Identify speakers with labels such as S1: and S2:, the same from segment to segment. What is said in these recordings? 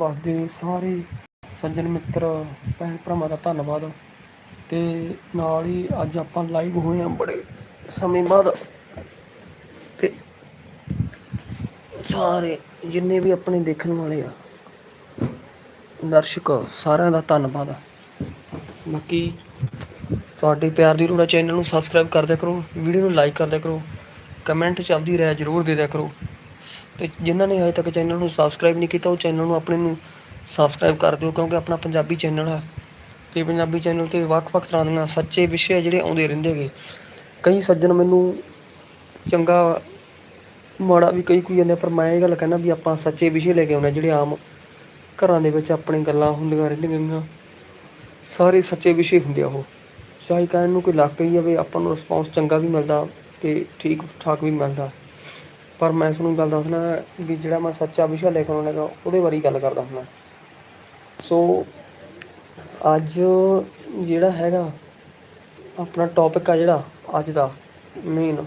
S1: ਵਸਦੇ ਸਾਰੇ ਸੱਜਣ ਮਿੱਤਰ, ਭੈਣ ਭਰਾਵਾਂ ਦਾ ਧੰਨਵਾਦ। ਤੇ ਨਾਲ ਹੀ ਅੱਜ ਆਪਾਂ ਲਾਈਵ ਹੋਏ ਹਾਂ ਬੜੇ ਸਮੇਂ ਬਾਅਦ। ਤੇ ਸਾਰੇ ਜਿੰਨੇ ਵੀ ਆਪਣੇ ਦੇਖਣ ਵਾਲੇ ਆ, ਦਰਸ਼ਕ, ਸਾਰਿਆਂ ਦਾ ਧੰਨਵਾਦ। ਬਾਕੀ ਤੁਹਾਡੇ ਪਿਆਰ ਦੀ ਲੋੜ ਚੈਨਲ ਨੂੰ ਸਬਸਕ੍ਰਾਈਬ ਕਰ ਦਿਆ ਕਰੋ ਵੀਡੀਓ ਨੂੰ ਲਾਈਕ ਕਰ ਦਿਆ ਕਰੋ ਕਮੈਂਟ 'ਚ ਆਪਦੀ ਰਹਿ ਜਰੂਰ ਦੇ ਦਿਆ ਕਰੋ। ਤੇ ਜਿਨ੍ਹਾਂ ਨੇ ਹਜੇ ਤੱਕ ਚੈਨਲ ਨੂੰ ਸਬਸਕ੍ਰਾਈਬ ਨਹੀਂ ਕੀਤਾ, ਉਹ ਚੈਨਲ ਨੂੰ ਆਪਣੇ ਨੂੰ ਸਬਸਕ੍ਰਾਈਬ ਕਰ ਦਿਓ, ਕਿਉਂਕਿ ਆਪਣਾ ਪੰਜਾਬੀ ਚੈਨਲ ਹੈ ਤੇ ਪੰਜਾਬੀ ਚੈਨਲ ਤੇ ਵੱਖ-ਵੱਖ ਤਰ੍ਹਾਂ ਦੀਆਂ ਸੱਚੇ ਵਿਸ਼ੇ ਆ ਜਿਹੜੇ ਆਉਂਦੇ ਰਹਿੰਦੇ ਹੈਗੇ। ਕਈ ਸੱਜਣ ਮੈਨੂੰ ਚੰਗਾ, ਮਾੜਾ ਵੀ ਕਈ ਕੋਈ ਜਾਂਦੇ ਪਰ ਮੈਂ ਇਹ ਗੱਲ ਕਹਿੰਦਾ ਵੀ ਆਪਾਂ ਸੱਚੇ ਵਿਸ਼ੇ ਲੈ ਕੇ ਆਉਣੇ ਜਿਹੜੇ ਆਮ ਘਰਾਂ ਦੇ ਵਿੱਚ ਆਪਣੇ ਗੱਲਾਂ ਹੁੰਦੀਆਂ ਰਹਿੰਦੀਆਂ ਸਾਰੇ ਸੱਚੇ ਵਿਸ਼ੇ ਹੁੰਦੇ ਆ ਉਹ। ਚਾਹੇ ਕਹਿਣ ਨੂੰ ਕੋਈ ਲੱਗ ਹੀ ਜਾਵੇ, ਆਪਾਂ ਨੂੰ ਰਿਸਪੌਂਸ ਚੰਗਾ ਵੀ ਮਿਲਦਾ ਤੇ ਠੀਕ ਠਾਕ ਵੀ ਮਿਲਦਾ। ਪਰ ਮੈਂ ਤੁਹਾਨੂੰ ਗੱਲ ਦੱਸਣਾ ਵੀ ਜਿਹੜਾ ਮੈਂ ਸੱਚਾ ਵਿਸ਼ਾ ਲੈ ਕੇ ਆਉਣਾ ਹੈਗਾ ਉਹਦੇ ਬਾਰੇ ਗੱਲ ਕਰਦਾ ਹੁੰਦਾ ਸੋ ਅੱਜ ਜਿਹੜਾ ਹੈਗਾ, ਆਪਣਾ ਟੌਪਿਕ ਆ ਜਿਹੜਾ ਅੱਜ ਦਾ ਮੇਨ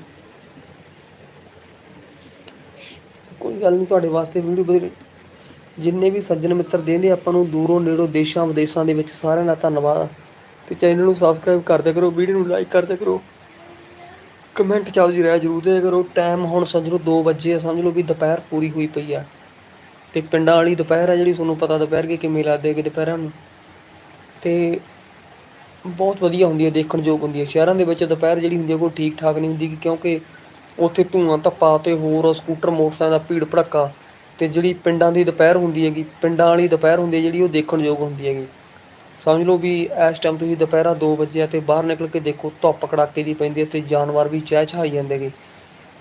S1: ਕੋਈ ਗੱਲ ਨਹੀਂ ਤੁਹਾਡੇ ਵਾਸਤੇ ਵੀਡੀਓ ਵਧੀਆ ਜਿੰਨੇ ਵੀ ਸੱਜਣ ਮਿੱਤਰ ਦੇਂਦੇ ਆਪਾਂ ਨੂੰ ਦੂਰੋਂ ਨੇੜੋਂ ਦੇਸ਼ਾਂ, ਵਿਦੇਸ਼ਾਂ ਦੇ ਵਿੱਚ ਸਾਰਿਆਂ ਦਾ ਧੰਨਵਾਦ। ਤੇ ਚੈਨਲ ਨੂੰ ਸਬਸਕ੍ਰਾਈਬ ਕਰਦੇ ਕਰੋ ਵੀਡੀਓ ਨੂੰ ਲਾਈਕ ਕਰਦੇ ਕਰੋ। ਕਮੈਂਟ ਚੱਲਦੀ ਰਹਿ ਜਰੂਰ ਦੇ ਕਰੋ ਟਾਈਮ ਹੁਣ ਸਮਝ ਲਓ 2 ਵਜੇ ਸਮਝ ਲਓ ਵੀ ਦੁਪਹਿਰ ਪੂਰੀ ਹੋਈ ਪਈ ਆ। ਤੇ ਪਿੰਡਾਂ ਵਾਲੀ ਦੁਪਹਿਰ ਆ ਜਿਹੜੀ ਤੁਹਾਨੂੰ ਪਤਾ ਦੁਪਹਿਰ ਕੀ ਕਿਵੇਂ ਲੱਗਦੇ ਹੈਗੇ ਦੁਪਹਿਰਾਂ ਨੂੰ। ਤੇ ਬਹੁਤ ਵਧੀਆ ਹੁੰਦੀ ਹੈ ਦੇਖਣ ਯੋਗ ਹੁੰਦੀ ਹੈ ਸ਼ਹਿਰਾਂ ਦੇ ਵਿੱਚ ਦੁਪਹਿਰ ਜਿਹੜੀ ਹੁੰਦੀ ਹੈ ਕੋਈ ਠੀਕ ਠਾਕ ਨਹੀਂ ਹੁੰਦੀ, ਕਿਉਂਕਿ ਉੱਥੇ ਧੂਆਂ, ਧੱਪਾ ਤੇ ਹੋਰ ਸਕੂਟਰ, ਮੋਟਰਸਾਈਕਲ ਦਾ ਭੀੜ ਭੜੱਕਾ। ਤੇ ਜਿਹੜੀ ਪਿੰਡਾਂ ਦੀ ਦੁਪਹਿਰ ਹੁੰਦੀ ਹੈਗੀ, ਪਿੰਡਾਂ ਵਾਲੀ ਦੁਪਹਿਰ ਹੁੰਦੀ ਹੈ ਜਿਹੜੀ ਉਹ ਦੇਖਣ ਯੋਗ ਹੁੰਦੀ ਹੈਗੀ। ਸਮਝ ਲਓ ਵੀ ਇਸ ਟਾਈਮ ਤੁਸੀਂ ਦੁਪਹਿਰਾ 2 ਵਜੇ ਆ ਤੇ ਬਾਹਰ ਨਿਕਲ ਕੇ ਦੇਖੋ ਧੁੱਪ ਕੜਾਕੇ ਦੀ ਪੈਂਦੀ ਹੈ ਤੇ ਜਾਨਵਰ ਵੀ ਚਹਿ ਚਹਾਈ ਜਾਂਦੇ ਹੈਗੇ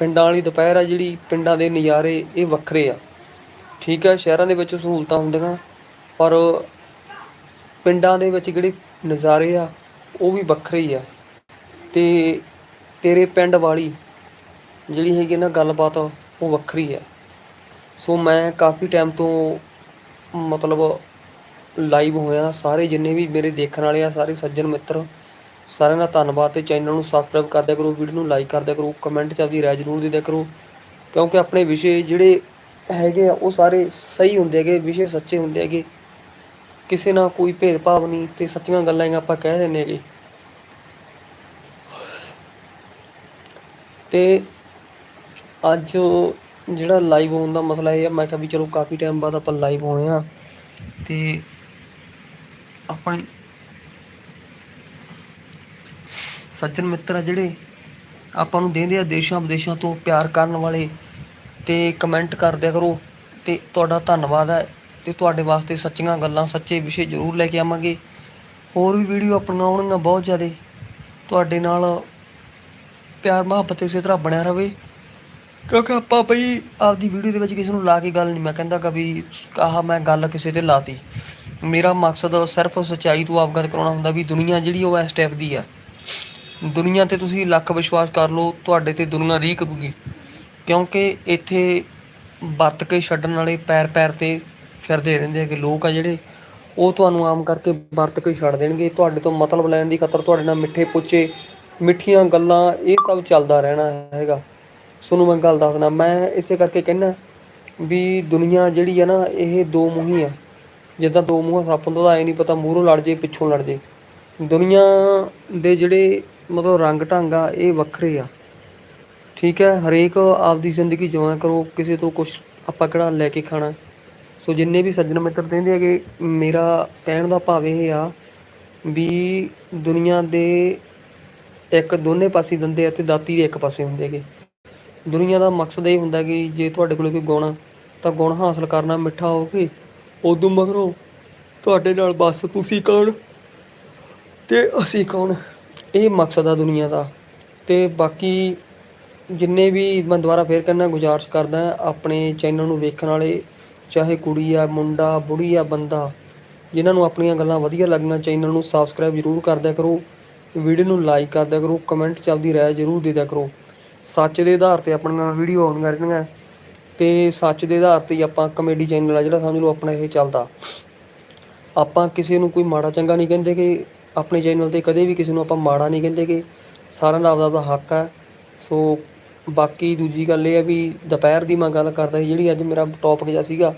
S1: ਪਿੰਡਾਂ ਵਾਲੀ ਦੁਪਹਿਰ ਆ ਜਿਹੜੀ ਪਿੰਡਾਂ ਦੇ ਨਜ਼ਾਰੇ ਇਹ ਵੱਖਰੇ ਆ। ਠੀਕ ਹੈ ਸ਼ਹਿਰਾਂ ਦੇ ਵਿੱਚ ਸਹੂਲਤਾਂ ਹੁੰਦੀਆਂ, ਪਰ ਪਿੰਡਾਂ ਦੇ ਵਿੱਚ ਜਿਹੜੇ ਨਜ਼ਾਰੇ ਆ, ਉਹ ਵੀ ਵੱਖਰੇ ਹੀ ਆ। ਤੇ ਤੇਰੇ ਪਿੰਡ ਵਾਲੀ ਜਿਹੜੀ ਹੈਗੀ ਨਾ ਗੱਲਬਾਤ, ਉਹ ਵੱਖਰੀ ਆ। ਸੋ ਮੈਂ ਕਾਫੀ ਟਾਈਮ ਤੋਂ ਮਤਲਬ ਲਾਈਵ ਹੋਇਆ। ਸਾਰੇ ਜਿੰਨੇ ਵੀ ਮੇਰੇ ਦੇਖਣ ਵਾਲੇ ਆ, ਸਾਰੇ ਸੱਜਣ ਮਿੱਤਰ, ਸਾਰਿਆਂ ਦਾ ਧੰਨਵਾਦ ਤੇ ਚੈਨਲ ਨੂੰ ਸਬਸਕ੍ਰਾਈਬ ਕਰ ਦਿਆ ਕਰੋ ਵੀਡੀਓ ਨੂੰ ਲਾਈਕ ਕਰ ਦਿਆ ਕਰੋ ਕਮੈਂਟ 'ਚ ਆਪਦੀ ਰਾਏ ਜ਼ਰੂਰ ਦੇ ਦਿਆ ਕਰੋ। ਕਿਉਂਕਿ ਆਪਣੇ ਵਿਸ਼ੇ ਜਿਹੜੇ ਹੈਗੇ ਆ, ਉਹ ਸਾਰੇ ਸਹੀ ਹੁੰਦੇ ਹੈਗੇ, ਵਿਸ਼ੇ ਸੱਚੇ ਹੁੰਦੇ ਹੈਗੇ। ਕਿਸੇ ਨਾਲ ਕੋਈ ਭੇਦਭਾਵ ਨਹੀਂ ਤੇ ਸੱਚੀਆਂ ਗੱਲਾਂ ਹੀ ਆਪਾਂ ਕਹਿ ਦਿੰਦੇ ਹੈਗੇ। ਤੇ ਅੱਜ ਜਿਹੜਾ ਲਾਈਵ ਹੋਣ ਦਾ ਮਸਲਾ ਇਹ ਆ, ਮੈਂ ਕਿਹਾ ਵੀ ਚਲੋ ਕਾਫੀ ਟਾਈਮ ਬਾਅਦ ਆਪਾਂ ਲਾਈਵ ਹੋਏ ਆ ਤੇ ਆਪਣੇ ਸੱਜਣ ਮਿੱਤਰ ਆ ਜਿਹੜੇ ਆਪਾਂ ਨੂੰ ਦੇਂਦੇ ਆ ਦੇਸ਼ਾਂ ਵਿਦੇਸ਼ਾਂ ਤੋਂ ਪਿਆਰ ਕਰਨ ਵਾਲੇ ਤੇ ਕਮੈਂਟ ਕਰਦਿਆ ਕਰੋ ਤੇ ਤੁਹਾਡਾ ਧੰਨਵਾਦ ਹੈ ਤੇ ਤੁਹਾਡੇ ਵਾਸਤੇ ਸੱਚੀਆਂ ਗੱਲਾਂ, ਸੱਚੇ ਵਿਸ਼ੇ ਜ਼ਰੂਰ ਲੈ ਕੇ ਆਵਾਂਗੇ। ਹੋਰ ਵੀ ਵੀਡੀਓ ਆਪਣੀਆਂ ਆਉਣਗੀਆਂ ਬਹੁਤ ਜ਼ਿਆਦਾ। ਤੁਹਾਡੇ ਨਾਲ ਪਿਆਰ ਮੁਹੱਬਤ ਇਸੇ ਤਰ੍ਹਾਂ ਬਣਿਆ ਰਵੇ। ਕਿਉਂਕਿ ਆਪਾਂ ਬਈ ਆਪਦੀ ਵੀਡੀਓ ਦੇ ਵਿੱਚ ਕਿਸੇ ਨੂੰ ਲਾ ਕੇ ਗੱਲ ਨਹੀਂ, ਮੈਂ ਕਹਿੰਦਾ ਕਿ ਵੀ ਆਹ ਮੈਂ ਗੱਲ ਕਿਸੇ ਤੇ ਲਾਤੀ। ਮੇਰਾ ਮਕਸਦ ਸਿਰਫ ਸੱਚਾਈ ਤੋਂ ਅਵਗਤ ਕਰਾਉਣਾ ਹੁੰਦਾ ਵੀ ਦੁਨੀਆ ਜਿਹੜੀ ਉਹ ਇਸ ਟਾਈਪ ਦੀ ਆ। ਦੁਨੀਆ ਤੇ ਤੁਸੀਂ ਲੱਖ ਵਿਸ਼ਵਾਸ ਕਰ ਲਓ, ਤੁਹਾਡੇ ਤੇ ਦੁਨੀਆ ਰੀਹ ਕਰੂਗੀ ਕਿਉਂਕਿ ਇੱਥੇ ਵਰਤ ਕੇ ਛੱਡਣ ਵਾਲੇ ਪੈਰ ਪੈਰ ਤੇ ਫਿਰਦੇ ਰਹਿੰਦੇ ਹੈਗੇ ਲੋਕ ਆ ਜਿਹੜੇ, ਉਹ ਤੁਹਾਨੂੰ ਆਮ ਕਰਕੇ ਵਰਤ ਕੇ ਛੱਡ ਦੇਣਗੇ। ਤੁਹਾਡੇ ਤੋਂ ਮਤਲਬ ਲੈਣ ਦੀ ਖਾਤਰ ਤੁਹਾਡੇ ਨਾਲ ਮਿੱਠੇ ਪੁੱਛੇ, ਮਿੱਠੀਆਂ ਗੱਲਾਂ, ਇਹ ਸਭ ਚੱਲਦਾ ਰਹਿਣਾ ਹੈਗਾ। ਤੁਹਾਨੂੰ ਮੈਂ ਗੱਲ ਦੱਸਦਾ, ਮੈਂ ਇਸੇ ਕਰਕੇ ਕਹਿੰਦਾ ਵੀ ਦੁਨੀਆ ਜਿਹੜੀ ਆ ਨਾ, ਇਹ ਦੋ ਮੂੰਹੀ ਆ। ਜਿੱਦਾਂ ਦੋ ਮੂੰਹਾਂ ਸੱਪ ਹੁੰਦਾ ਤਾਂ ਐ ਨਹੀਂ ਪਤਾ ਮੂਹਰੋਂ ਲੜ ਜੇ ਪਿੱਛੋਂ ਲੜ ਜੇ। ਦੁਨੀਆ ਦੇ ਜਿਹੜੇ ਮਤਲਬ ਰੰਗ ਢੰਗ ਆ ਇਹ ਵੱਖਰੇ ਆ। ਠੀਕ ਹੈ ਹਰੇਕ ਆਪਦੀ ਜ਼ਿੰਦਗੀ ਜਿਉਣਾ ਕਰੋ ਕਿਸੇ ਤੋਂ ਕੁਝ ਆਪਾਂ ਕਿਹੜਾ ਲੈ ਕੇ ਖਾਣਾ। ਸੋ ਜਿੰਨੇ ਵੀ ਸੱਜਣ ਮਿੱਤਰ ਕਹਿੰਦੇ ਹੈਗੇ ਮੇਰਾ ਕਹਿਣ ਦਾ ਭਾਵ ਇਹ ਆ ਵੀ ਦੁਨੀਆ ਦੇ ਇੱਕ ਦੋਨੇ ਪਾਸੇ ਦੰਦੇ ਅਤੇ ਦਾਤੀ ਦੇ ਇੱਕ ਪਾਸੇ ਹੁੰਦੇ ਹੈਗੇ। ਦੁਨੀਆ ਦਾ ਮਕਸਦ ਇਹ ਹੁੰਦਾ ਕਿ ਜੇ ਤੁਹਾਡੇ ਕੋਲ ਕੋਈ ਗੁਣ ਆ, ਤਾਂ ਗੁਣ ਹਾਸਲ ਕਰਨਾ ਮਿੱਠਾ ਹੋ ਕੇ ਉਦੋਂ ਮਗਰੋਂ ਤੁਹਾਡੇ ਨਾਲ ਬਸ ਤੁਸੀਂ ਕੌਣ ਤੇ ਅਸੀਂ ਕੌਣ? ਇਹ ਮਕਸਦ ਆ ਦੁਨੀਆ ਦਾ ਤੇ ਬਾਕੀ ਜਿੰਨੇ ਵੀ ਮੈਂ ਦੁਬਾਰਾ ਫੇਰ ਕਹਿੰਦਾ ਗੁਜ਼ਾਰਿਸ਼ ਕਰਦਾ ਆਪਣੇ ਚੈਨਲ ਨੂੰ ਵੇਖਣ ਵਾਲੇ, ਚਾਹੇ ਕੁੜੀ ਆ, ਮੁੰਡਾ, ਬੁੜੀ ਆ, ਬੰਦਾ, ਜਿਨ੍ਹਾਂ ਨੂੰ ਆਪਣੀਆਂ ਗੱਲਾਂ ਵਧੀਆ ਲੱਗੀਆਂ ਚੈਨਲ ਨੂੰ ਸਬਸਕ੍ਰਾਈਬ ਜ਼ਰੂਰ ਕਰਦਿਆ ਕਰੋ, ਵੀਡੀਓ ਨੂੰ ਲਾਈਕ ਕਰਦਿਆ ਕਰੋ ਕਮੈਂਟ 'ਚ ਆਪਦੀ ਰਾਏ ਜ਼ਰੂਰ ਦੇ ਦਿਆ ਕਰੋ। ਸੱਚ ਦੇ ਆਧਾਰ ਤੇ ਆਪਣੀਆਂ ਵੀਡੀਓ ਆਉਂਦੀਆਂ ਰਹਿਣਗੀਆਂ ਤੇ ਸੱਚ ਦੇ ਆਧਾਰ ਤੇ ਹੀ ਆਪਾਂ ਕਮੇਡੀ ਚੈਨਲ ਆ ਜਿਹੜਾ ਸਮਝ ਲਓ ਆਪਣਾ ਇਹ ਚੱਲਦਾ। ਆਪਾਂ ਕਿਸੇ ਨੂੰ ਕੋਈ ਮਾੜਾ ਚੰਗਾ ਨਹੀਂ ਕਹਿੰਦੇ ਕਿ ਆਪਣੇ ਚੈਨਲ ਤੇ ਕਦੇ ਵੀ ਕਿਸੇ ਨੂੰ ਆਪਾਂ ਮਾੜਾ ਨਹੀਂ ਕਹਿੰਦੇ ਕਿ ਸਾਰਿਆਂ ਦਾ ਆਪਦਾ ਆਪਦਾ ਹੱਕ ਹੈ ਸੋ ਬਾਕੀ ਦੂਜੀ ਗੱਲ ਇਹ ਹੈ ਵੀ ਦੁਪਹਿਰ ਦੀ ਮੈਂ ਗੱਲ ਕਰਦਾ ਸੀ, ਜਿਹੜੀ ਅੱਜ ਮੇਰਾ ਟੌਪਿਕ ਜਿਹਾ ਸੀਗਾ,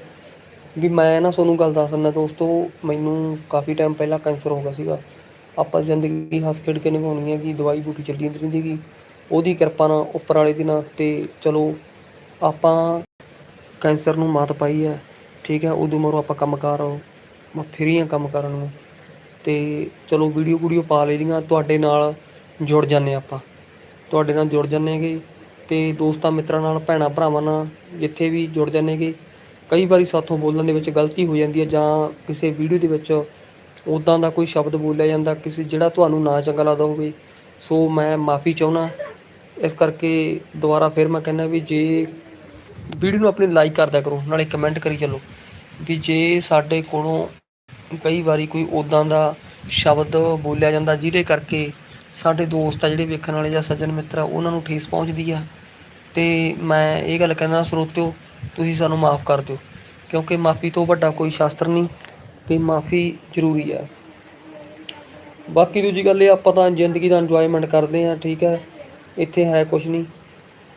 S1: ਵੀ ਮੈਂ ਨਾ ਤੁਹਾਨੂੰ ਗੱਲ ਦੱਸ ਦਿੰਦਾ ਦੋਸਤੋ, ਮੈਨੂੰ ਕਾਫੀ ਟਾਈਮ ਪਹਿਲਾਂ ਕੈਂਸਰ ਹੋ ਗਿਆ ਸੀਗਾ। ਆਪਾਂ ਜ਼ਿੰਦਗੀ ਹੱਸ ਖੇਡ ਕੇ ਨਿਭਾਉਣੀ ਹੈਗੀ, ਦਵਾਈ ਬੂਟੀ ਚੱਲੀ ਜਾਂਦੀ ਰਹਿੰਦੀ ਸੀਗੀ ਉਹਦੀ ਕਿਰਪਾ ਨਾਲ ਉੱਪਰ ਵਾਲੇ ਦੀ ਨਾਲ ਤੇ ਚਲੋ ਆਪਾਂ ਕੈਂਸਰ ਨੂੰ ਮਾਤ ਪਾਈ ਹੈ, ਠੀਕ ਹੈ ਉਦੋਂ ਮਰੋ ਆਪਾਂ ਕੰਮ ਕੰਮਕਾਰ ਮੈਂ ਫਰੀ ਹਾਂ ਕੰਮ ਕਰਨ ਨੂੰ। ਤੇ ਚਲੋ ਵੀਡੀਓ ਵੀਡੀਓ ਪਾ ਲਈਆਂ ਤੁਹਾਡੇ ਨਾਲ ਜੁੜ ਜਾਂਦੇ ਆਪਾਂ। ਤੁਹਾਡੇ ਨਾਲ ਜੁੜ ਜਾਂਦੇ ਹੈਗੇ ਤੇ ਦੋਸਤਾਂ, ਮਿੱਤਰਾਂ ਨਾਲ, ਭੈਣਾਂ, ਭਰਾਵਾਂ ਨਾਲ ਜਿੱਥੇ ਵੀ ਜੁੜ ਜਾਂਦੇ ਹੈਗੇ, ਕਈ ਵਾਰੀ ਸਾਥੋਂ ਬੋਲਣ ਦੇ ਵਿੱਚ ਗਲਤੀ ਹੋ ਜਾਂਦੀ ਹੈ ਜਾਂ ਕਿਸੇ ਵੀਡੀਓ ਦੇ ਵਿੱਚ ਉਦਾਂ ਦਾ ਕੋਈ ਸ਼ਬਦ ਬੋਲਿਆ ਜਾਂਦਾ, ਕਿਸੇ ਜਿਹੜਾ ਤੁਹਾਨੂੰ ਨਾ ਚੰਗਾ ਲੱਗਦਾ ਹੋਵੇ, ਸੋ ਮੈਂ ਮਾਫੀ ਚਾਹੁੰਦਾ। ਇਸ ਕਰਕੇ ਦੁਬਾਰਾ ਫਿਰ ਮੈਂ ਕਹਿੰਦਾ ਵੀ ਜੇ ਵੀਡੀਓ ਨੂੰ ਆਪਣੀ ਲਾਈਕ ਕਰਦਿਆ ਕਰੋ, ਨਾਲੇ ਕਮੈਂਟ ਕਰੀ ਚੱਲੋ। ਵੀ ਜੇ ਸਾਡੇ ਕੋਲੋਂ ਕਈ ਵਾਰੀ ਕੋਈ ਉਦਾਂ ਦਾ ਸ਼ਬਦ ਬੋਲਿਆ ਜਾਂਦਾ ਜਿਹਦੇ ਕਰਕੇ ਸਾਡੇ ਦੋਸਤ ਆ ਜਿਹੜੇ ਵੇਖਣ ਵਾਲੇ ਜਾਂ ਸੱਜਣ ਮਿੱਤਰ ਆ, ਉਹਨਾਂ ਨੂੰ ਠੇਸ ਪਹੁੰਚਦੀ ਆ। ਤੇ ਮੈਂ ਇਹ ਗੱਲ ਕਹਿੰਦਾ, ਸਰੋਤਿਓ, ਤੁਸੀਂ ਸਾਨੂੰ ਮਾਫ ਕਰ ਦਿਓ, ਕਿਉਂਕਿ ਮਾਫੀ ਤੋਂ ਵੱਡਾ ਕੋਈ ਸ਼ਾਸਤਰ ਨਹੀਂ ਤੇ ਮਾਫੀ ਜ਼ਰੂਰੀ ਹੈ ਬਾਕੀ ਦੂਜੀ ਗੱਲ ਇਹ, ਆਪਾਂ ਤਾਂ ਜ਼ਿੰਦਗੀ ਦਾ ਇੰਜੋਇਮੈਂਟ ਕਰਦੇ ਆ, ਠੀਕ ਹੈ ਇੱਥੇ ਹੈ ਕੁਝ ਨਹੀਂ।